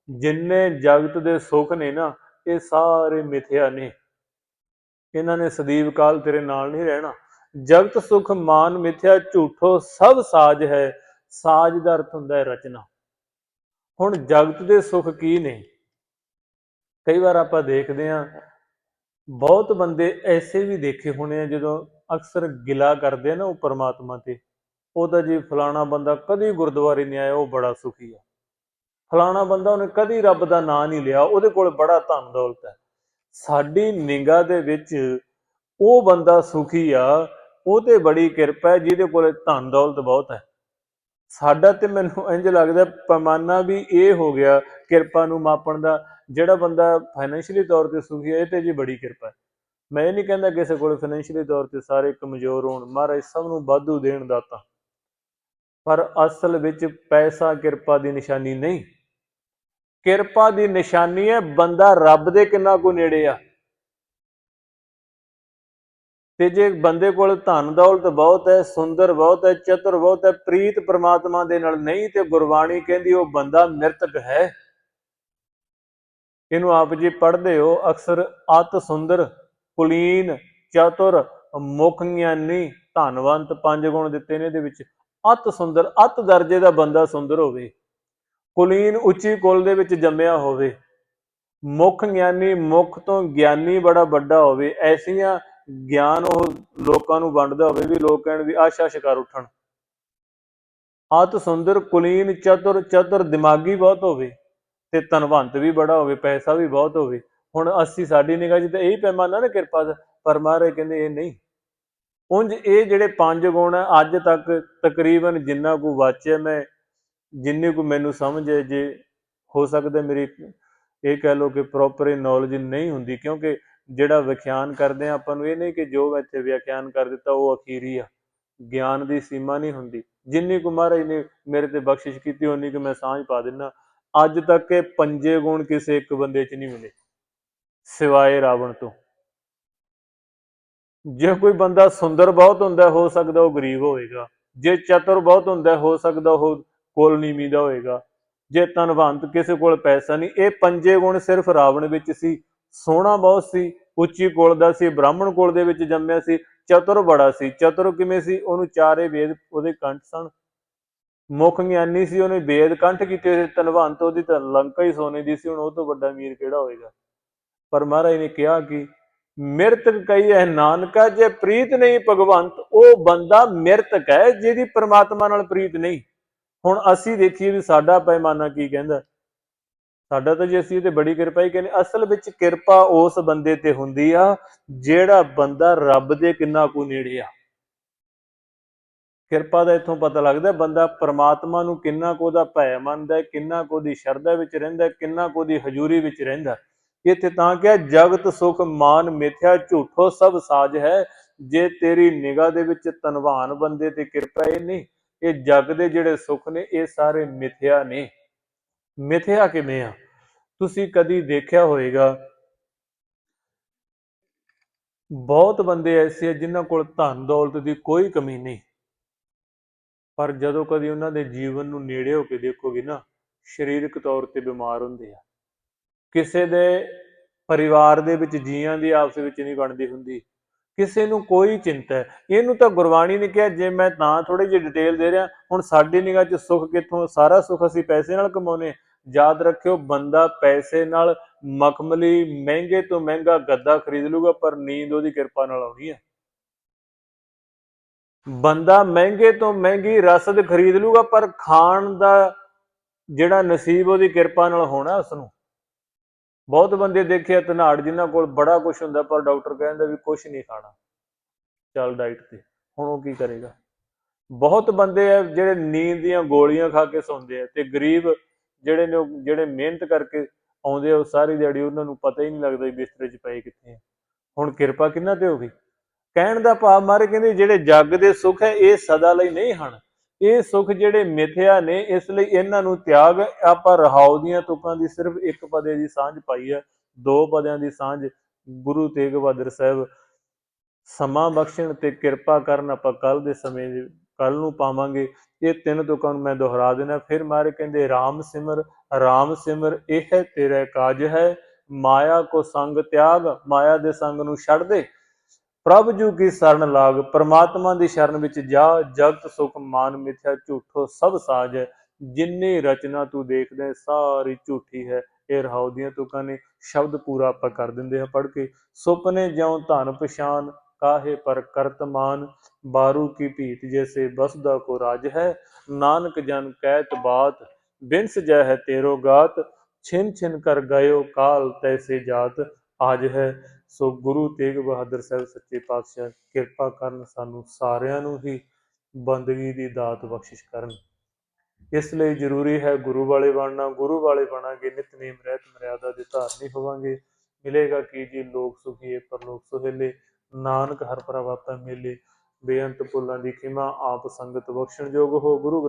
ਜਿੰਨੇ ਜਗਤ ਦੇ ਸੁਖ ਨੇ ਨਾ, ਇਹ ਸਾਰੇ ਮਿਥਿਆ ਨੇ। ਇਹਨਾਂ ਨੇ ਸਦੀਵ ਕਾਲ ਤੇਰੇ ਨਾਲ ਨਹੀਂ ਰਹਿਣਾ। ਜਗਤ ਸੁਖ ਮਾਨ ਮਿਥਿਆ ਝੂਠੋ ਸਭ ਸਾਜ ਹੈ। ਸਾਜ ਦਾ ਅਰਥ ਹੁੰਦਾ ਹੈ ਰਚਨਾ। ਹੁਣ ਜਗਤ ਦੇ ਸੁਖ ਕੀ ਨੇ? ਕਈ ਵਾਰ ਆਪਾਂ ਦੇਖਦੇ ਹਾਂ, ਬਹੁਤ ਬੰਦੇ ਐਸੇ ਵੀ ਦੇਖੇ ਹੋਣੇ ਆ ਜਦੋਂ ਅਕਸਰ ਗਿਲਾ ਕਰਦੇ ਆ ਨਾ ਉਹ ਪਰਮਾਤਮਾ ਤੇ। ਉਹ ਤਾਂ ਜੀ ਫਲਾਣਾ ਬੰਦਾ ਕਦੀ ਗੁਰਦੁਆਰੇ ਨਹੀਂ ਆਇਆ, ਉਹ ਬੜਾ ਸੁਖੀ ਆ। ਫਲਾਣਾ ਬੰਦਾ ਉਹਨੇ ਕਦੀ ਰੱਬ ਦਾ ਨਾਂ ਨਹੀਂ ਲਿਆ, ਉਹਦੇ ਕੋਲ ਬੜਾ ਧਨ ਦੌਲਤ ਹੈ। ਸਾਡੀ ਨਿਗਾਹ ਦੇ ਵਿੱਚ ਉਹ ਬੰਦਾ ਸੁਖੀ ਆ, ਉਹ ਤੇ ਬੜੀ ਕਿਰਪਾ ਹੈ, ਜਿਹਦੇ ਕੋਲ ਧਨ ਦੌਲਤ ਬਹੁਤ ਹੈ। ਸਾਡਾ ਤੇ ਮੈਨੂੰ ਇੰਜ ਲੱਗਦਾ ਪੈਮਾਨਾ ਵੀ ਇਹ ਹੋ ਗਿਆ ਕਿਰਪਾ ਨੂੰ ਮਾਪਣ ਦਾ, ਜਿਹੜਾ ਬੰਦਾ ਫਾਈਨੈਂਸ਼ੀਅਲੀ ਤੌਰ ਤੇ ਸੁਖੀ ਹੈ ਇਹ ਤੇ ਜੀ ਬੜੀ ਕਿਰਪਾ ਹੈ। ਮੈਂ ਇਹ ਨਹੀਂ ਕਹਿੰਦਾ ਕਿਸੇ ਕੋਲ ਫਾਈਨੈਂਸ਼ੀਅਲੀ ਤੌਰ ਤੇ ਸਾਰੇ ਕਮਜ਼ੋਰ ਹੋਣ, ਮਹਾਰਾਜ ਸਭ ਨੂੰ ਵਾਧੂ ਦੇਣ ਦਾਤਾ। ਪਰ ਅਸਲ ਵਿੱਚ ਪੈਸਾ ਕਿਰਪਾ ਦੀ ਨਿਸ਼ਾਨੀ ਨਹੀਂ। ਕਿਰਪਾ ਦੀ ਨਿਸ਼ਾਨੀ ਹੈ ਬੰਦਾ ਰੱਬ ਦੇ ਕਿੰਨਾ ਕੁ ਨੇੜੇ ਆ। ਤੇ ਜੇ ਬੰਦੇ ਕੋਲ ਧਨ ਦੌਲਤ ਬਹੁਤ ਹੈ, ਸੁੰਦਰ ਬਹੁਤ ਹੈ, ਚਤੁਰ ਬਹੁਤ ਹੈ, ਪ੍ਰੀਤ ਪ੍ਰਮਾਤਮਾ ਦੇ ਨਾਲ ਨਹੀਂ ਤੇ ਗੁਰਬਾਣੀ ਕਹਿੰਦੀ ਉਹ ਬੰਦਾ ਮਿਰਤਕ ਹੈ। ਇਹਨੂੰ ਆਪ ਜੀ ਪੜ੍ਹਦੇ ਹੋ, ਅਕਸਰ ਅਤ ਸੁੰਦਰ, ਕੁਲੀਨ, ਚਤੁਰ ਮੁਖ ਗਿਆਨੀ ਧਨਵੰਤ ਪੰਜ ਗੁਣ ਦਿੱਤੇ ਨੇ ਇਹਦੇ ਵਿੱਚ। ਅਤ ਸੁੰਦਰ, ਅਤ ਦਰਜੇ ਦਾ ਬੰਦਾ ਸੁੰਦਰ ਹੋਵੇ। ਕੁਲੀਨ ਉੱਚੀ ਕੁਲ ਦੇ ਵਿੱਚ ਜੰਮਿਆ ਹੋਵੇ। ਮੁਖ ਗਿਆਨੀ, ਮੁਖ ਤੋਂ ਗਿਆਨੀ ਬੜਾ ਵੱਡਾ ਹੋਵੇ। ਐਸੀਆਂ ਗਿਆਨ ਉਹ ਲੋਕਾਂ ਨੂੰ ਵੰਡਦਾ ਹੋਵੇ ਵੀ ਲੋਕ ਕਹਿਣ ਵੀ ਆਸ਼ਾ ਸ਼ਿਕਾਰ ਉੱਠਣ। ਅਤ ਸੁੰਦਰ, ਕੁਲੀਨ, ਚਤੁਰ ਚਤੁਰ ਦਿਮਾਗੀ ਬਹੁਤ ਹੋਵੇ ਤੇ ਧਨਵੰਤ ਵੀ ਬੜਾ ਹੋਵੇ, ਪੈਸਾ ਵੀ ਬਹੁਤ ਹੋਵੇ। ਹੁਣ ਅਸੀਂ ਸਾਡੀ ਨਿਗਾਹ 'ਚ ਤਾਂ ਇਹੀ ਪੈਮਾਨਾ ਨਾ ਕਿਰਪਾ ਦਾ। ਪਰ ਮਹਾਰਾਜ ਕਹਿੰਦੇ ਇਹ ਨਹੀਂ। ਉਂਝ ਇਹ ਜਿਹੜੇ ਪੰਜ ਗੁਣ ਆ, ਅੱਜ ਤੱਕ ਤਕਰੀਬਨ ਜਿੰਨਾ ਕੁ ਵਾਚਿਆ ਮੈਂ, ਜਿੰਨੀ ਕੁ ਮੈਨੂੰ ਸਮਝ ਹੈ, ਜੇ ਹੋ ਸਕਦਾ ਮੇਰੀ ਇਹ ਕਹਿ ਲਓ ਕਿ ਪ੍ਰੋਪਰ ਨੌਲੇਜ ਨਹੀਂ ਹੁੰਦੀ, ਕਿਉਂਕਿ ਜਿਹੜਾ ਵਿਖਿਆਨ ਕਰਦੇ ਆ ਆਪਾਂ ਨੂੰ, ਇਹ ਨਹੀਂ ਕਿ ਜੋ ਇੱਥੇ ਵਿਖਿਆਨ ਕਰ ਦਿੱਤਾ, ਉਹ ਅਖੀਰੀ ਆ। ਗਿਆਨ ਦੀ ਸੀਮਾ ਨਹੀਂ ਹੁੰਦੀ। ਜਿੰਨੀ ਕੁ ਮਹਾਰਾਜ ਨੇ ਮੇਰੇ ਤੇ ਬਖਸ਼ਿਸ਼ ਕੀਤੀ ਉਨੀ ਕੁ ਮੈਂ ਸਾਂਝ ਪਾ ਦਿੰਨਾ। ਅੱਜ ਤੱਕ ਇਹ ਪੰਜੇ ਗੁਣ ਕਿਸੇ ਇੱਕ ਬੰਦੇ 'ਚ ਨਹੀਂ ਮਿਲੇ, ਸਿਵਾਏ ਰਾਵਣ ਤੋਂ। ਜੇ ਕੋਈ ਬੰਦਾ ਸੁੰਦਰ ਬਹੁਤ ਹੁੰਦਾ, ਹੋ ਸਕਦਾ ਉਹ ਗਰੀਬ ਹੋਵੇਗਾ। ਜੇ ਚਤੁਰ ਬਹੁਤ ਹੁੰਦਾ, ਹੋ ਸਕਦਾ ਉਹ ਕੋਲ ਨੀਮੀ ਦਾ ਹੋਏਗਾ ਜੇ ਧਨਵੰਤ ਕਿਸੇ ਕੋਲ ਪੈਸਾ ਨਹੀਂ, ਇਹ ਪੰਜੇ ਗੁਣ ਸਿਰਫ ਰਾਵਣ ਵਿੱਚ ਸੀ। ਸੋਹਣਾ ਬਹੁਤ ਸੀ, ਉੱਚੀ ਕੋਲ ਦਾ ਸੀ, ਬ੍ਰਾਹਮਣ ਕੁਲ ਦੇ ਵਿੱਚ ਜੰਮਿਆ ਸੀ, ਚਤੁਰ ਬੜਾ ਸੀ। ਚਤੁਰ ਕਿਵੇਂ ਸੀ? ਉਹਨੂੰ ਚਾਰੇ ਵੇਦ ਉਹਦੇ ਕੰਠ ਸਨ। ਮੁੱਖ ਗਿਆਨੀ ਸੀ, ਉਹਨੇ ਵੇਦ ਕੰਠ ਕੀਤੇ ਹੋਏ ਧਨਵੰਤ ਉਹਦੀ ਤਾਂ ਲੰਕਾ ਹੀ ਸੋਨੇ ਦੀ ਸੀ, ਹੁਣ ਉਹ ਤੋਂ ਵੱਡਾ ਅਮੀਰ ਕਿਹੜਾ ਹੋਏਗਾ ਪਰ ਮਹਾਰਾਜ ਨੇ ਕਿਹਾ ਕਿ ਮਿਰਤਕ ਕਹੀਏ, ਨਾਨਕਾ ਜੇ ਪ੍ਰੀਤ ਨਹੀਂ ਭਗਵੰਤ, ਉਹ ਬੰਦਾ ਮਿਰਤਕ ਹੈ, ਜਿਹਦੀ ਪ੍ਰਮਾਤਮਾ ਨਾਲ ਪ੍ਰੀਤ ਨਹੀਂ। ਹੁਣ ਅਸੀਂ ਦੇਖੀਏ ਵੀ ਸਾਡਾ ਪੈਮਾਨਾ ਕੀ ਕਹਿੰਦਾ। ਸਾਡਾ ਤਾਂ ਜੇ ਅਸੀਂ ਇਹ ਤੇ ਬੜੀ ਕਿਰਪਾ ਹੀ ਕਹਿੰਦੇ। ਅਸਲ ਵਿੱਚ ਕਿਰਪਾ ਉਸ ਬੰਦੇ ਤੇ ਹੁੰਦੀ ਆ, ਜਿਹੜਾ ਬੰਦਾ ਰੱਬ ਦੇ ਕਿੰਨਾ ਕੁ ਨੇੜੇ ਆ। ਕਿਰਪਾ ਦਾ ਇੱਥੋਂ ਪਤਾ ਲੱਗਦਾ, ਬੰਦਾ ਪ੍ਰਮਾਤਮਾ ਨੂੰ ਕਿੰਨਾ ਕੁ ਉਹਦਾ ਭੈ ਮੰਨਦਾ, ਕਿੰਨਾ ਕੁ ਉਹਦੀ ਸ਼ਰਧਾ ਵਿੱਚ ਰਹਿੰਦਾ, ਕਿੰਨਾ ਕੁ ਦੀ ਹਜ਼ੂਰੀ ਵਿੱਚ ਰਹਿੰਦਾ। ਇੱਥੇ ਤਾਂ ਕਿਹਾ, ਜਗਤ ਸੁਖ ਮਾਨ ਮਿਥਿਆ ਝੂਠੋ ਸਭ ਸਾਜ ਹੈ। ਜੇ ਤੇਰੀ ਨਿਗਾਹ ਦੇ ਵਿੱਚ ਧਨਵਾਨ ਬੰਦੇ ਤੇ ਕਿਰਪਾ ਇਹ ਨਹੀਂ, ਇਹ ਜਗ ਦੇ ਜਿਹੜੇ ਸੁੱਖ ਨੇ, ਇਹ ਸਾਰੇ ਮਿਥਿਆ ਨੇ। ਮਿਥਿਆ ਕਿਵੇਂ ਆ? ਤੁਸੀਂ ਕਦੀ ਦੇਖਿਆ ਹੋਵੇਗਾ ਬਹੁਤ ਬੰਦੇ ਐਸੇ ਆ ਜਿਨ੍ਹਾਂ ਕੋਲ ਧਨ ਦੌਲਤ ਦੀ ਕੋਈ ਕਮੀ ਨਹੀਂ। ਪਰ ਜਦੋਂ ਕਦੀ ਉਹਨਾਂ ਦੇ ਜੀਵਨ ਨੂੰ ਨੇੜੇ ਹੋ ਕੇ ਦੇਖੋਗੇ ਨਾ, ਸਰੀਰਕ ਤੌਰ ਤੇ ਬਿਮਾਰ ਹੁੰਦੇ ਆ। ਕਿਸੇ ਦੇ ਪਰਿਵਾਰ ਦੇ ਵਿੱਚ ਜੀਆਂ ਦੀ ਆਪਸ ਵਿੱਚ ਨਹੀਂ ਬਣਦੀ ਹੁੰਦੀ। ਕਿਸੇ ਨੂੰ ਕੋਈ ਚਿੰਤਾ ਇਹਨੂੰ ਤਾਂ ਗੁਰਬਾਣੀ ਨੇ ਕਿਹਾ, ਜੇ ਮੈਂ ਤਾਂ ਥੋੜੀ ਜਿਹੀ ਡਿਟੇਲ ਦੇ ਰਿਹਾ, ਹੁਣ ਸਾਡੀ ਨਿਗਾਹ 'ਚ ਸੁੱਖ ਕਿੱਥੋਂ, ਸਾਰਾ ਸੁੱਖ ਅਸੀਂ ਪੈਸੇ ਨਾਲ ਕਮਾਉਨੇ ਯਾਦ ਰੱਖਿਓ, ਬੰਦਾ ਪੈਸੇ ਨਾਲ ਮਖਮਲੀ, ਮਹਿੰਗੇ ਤੋਂ ਮਹਿੰਗਾ ਗੱਦਾ ਖਰੀਦ ਲੂਗਾ ਪਰ ਨੀਂਦ ਉਹਦੀ ਕਿਰਪਾ ਨਾਲ ਆਉਣੀ ਹੈ। ਬੰਦਾ ਮਹਿੰਗੇ ਤੋਂ ਮਹਿੰਗੀ ਰਸਦ ਖਰੀਦ ਲੂਗਾ ਪਰ ਖਾਣ ਦਾ ਜਿਹੜਾ ਨਸੀਬ ਉਹਦੀ ਕਿਰਪਾ ਨਾਲ ਹੋਣਾ ਉਸ ਨੂੰ ਬਹੁਤ ਬੰਦੇ ਦੇਖਿਆ ਧਨਾੜ ਜਿਨ੍ਹਾਂ ਕੋਲ ਬੜਾ ਕੁਝ ਹੁੰਦਾ, ਪਰ ਡਾਕਟਰ ਕਹਿੰਦਾ ਵੀ ਕੁਝ ਨਹੀਂ ਖਾਣਾ। ਚੱਲ ਡਾਈਟ ਤੇ, ਹੁਣ ਉਹ ਕੀ ਕਰੇਗਾ? ਬਹੁਤ ਬੰਦੇ ਆ ਜਿਹੜੇ ਨੀਂਦ ਦੀਆਂ ਗੋਲੀਆਂ ਖਾ ਕੇ ਸੌਂਦੇ ਆ ਤੇ ਗਰੀਬ ਜਿਹੜੇ ਨੇ ਉਹ, ਜਿਹੜੇ ਮਿਹਨਤ ਕਰਕੇ ਆਉਂਦੇ ਆ, ਉਹ ਸਾਰੀ ਦਿਹਾੜੀ ਉਹਨਾਂ ਨੂੰ ਪਤਾ ਹੀ ਨਹੀਂ ਲੱਗਦਾ ਵੀ ਬਿਸਤਰੇ 'ਚ ਪਏ ਕਿੱਥੇ ਆ। ਹੁਣ ਕਿਰਪਾ ਕਿਹਨਾਂ ਤੇ ਹੋ ਗਈ? ਕਹਿਣ ਦਾ ਭਾਵ ਮਾਰੇ ਕਹਿੰਦੇ ਜਿਹੜੇ ਜੱਗ ਦੇ ਸੁੱਖ ਹੈ, ਇਹ ਸਦਾ ਲਈ ਨਹੀਂ ਹਨ। ਇਹ ਸੁੱਖ ਜਿਹੜੇ ਮਿਥਿਆ ਨੇ, ਇਸ ਲਈ ਇਹਨਾਂ ਨੂੰ ਤਿਆਗ ਆਪਾਂ ਰਹਾਉ ਦੀਆਂ ਤੁਕਾਂ ਦੀ ਸਿਰਫ ਇੱਕ ਪਦੇ ਦੀ ਸਾਂਝ ਪਾਈ ਹੈ, ਦੋ ਪਦਿਆਂ ਦੀ ਸਾਂਝ ਗੁਰੂ ਤੇਗ ਬਹਾਦਰ ਸਾਹਿਬ। ਸਮਾਂ ਬਖਸ਼ਣ ਤੇ ਕਿਰਪਾ ਕਰਨ ਆਪਾਂ ਕੱਲ ਦੇ ਸਮੇਂ ਕੱਲ ਨੂੰ ਪਾਵਾਂਗੇ। ਇਹ ਤਿੰਨ ਤੁਕਾਂ ਨੂੰ ਮੈਂ ਦੁਹਰਾ ਦੇਣਾ ਫਿਰ ਮਾਰੇ ਕਹਿੰਦੇ RAM ਸਿਮਰ RAM ਸਿਮਰ, ਇਹ ਤੇਰਾ ਕਾਜ ਹੈ। ਮਾਇਆ ਕੋ ਸੰਗ ਤਿਆਗ, ਮਾਇਆ ਦੇ ਸੰਗ ਨੂੰ ਛੱਡ ਦੇ। ਪ੍ਰਭ ਜੂ ਕੀ ਸ਼ਰਨ ਲਾਗ, ਪ੍ਰਮਾਤਮਾ ਦੀ ਸ਼ਰਨ ਵਿੱਚ ਜਾ, ਜਗਤ ਸੁਖ ਮਾਨ ਮਿਥਿਆ ਝੂਠੋ ਸਭ ਸਾਜ ਹੈ ਜਿੰਨੀ ਰਚਨਾ ਤੂੰ ਦੇਖਦਾ, ਸਾਰੀ ਝੂਠੀ ਹੈ। ਇਹ ਰਹਾਉ ਦੀਆਂ ਤੁਕਾਂ ਨੇ ਸ਼ਬਦ ਪੂਰਾ ਆਪਾਂ ਕਰ ਦਿੰਦੇ ਆ ਪੜ੍ਹ ਕੇ। ਸੁਪਨੇ ਜਿਉ ਧਨ ਪਛਾਨ, ਕਾਹੇ ਪਰ ਕਰਤਮਾਨ ਬਾਰੂ ਕੀ ਭੀਤ ਜੈਸੇ ਬਸਦਾ ਕੋ ਰਾਜ ਹੈ। ਨਾਨਕ ਜਨ ਕਹਿਤ ਬਾਤ, ਬਿਨਸ ਜੈ ਹੈ ਤੇਰੋ ਗਾਤ। ਛਿਨ ਛਿਨ ਕਰ ਗਇਓ ਕਾਲ ਤੈਸੇ ਜਾਤ, ਆਜ ਹੈ। ਸੋ ਗੁਰੂ ਤੇਗ ਬਹਾਦਰ ਸਾਹਿਬ ਸੱਚੇ ਪਾਤਸ਼ਾਹ, ਕਿਰਪਾ ਕਰਨ ਸਾਨੂੰ ਸਾਰਿਆਂ ਨੂੰ ਹੀ ਬੰਦਗੀ ਦੀ ਦਾਤ ਬਖਸ਼ਿਸ਼ ਕਰਨ। ਇਸ ਲਈ ਜ਼ਰੂਰੀ ਹੈ ਗੁਰੂ ਵਾਲੇ ਬਣਨਾ, ਗੁਰੂ ਵਾਲੇ ਬਣਾਂਗੇ ਨਿਤਨੇਮ ਰਹਿਤ ਮਰਿਆਦਾ ਦੇ ਧਾਰਨੀ ਹੋਵਾਂਗੇ। ਮਿਲੇਗਾ ਕੀ ਜੀ ਲੋਕ ਸੁਖੀਏ ਪਰਲੋਕ ਸੁਹੇਲੇ। ਨਾਨਕ ਹਰ ਪ੍ਰਵਾਤਾ ਮੇਲੇ, ਬੇਅੰਤ ਭੁੱਲਾਂ ਦੀ ਖਿਮਾ, ਆਪ ਸੰਗਤ ਬਖਸ਼ਣ ਜੋਗ ਹੋ। ਗੁਰੂ ਗ੍ਰੰਥ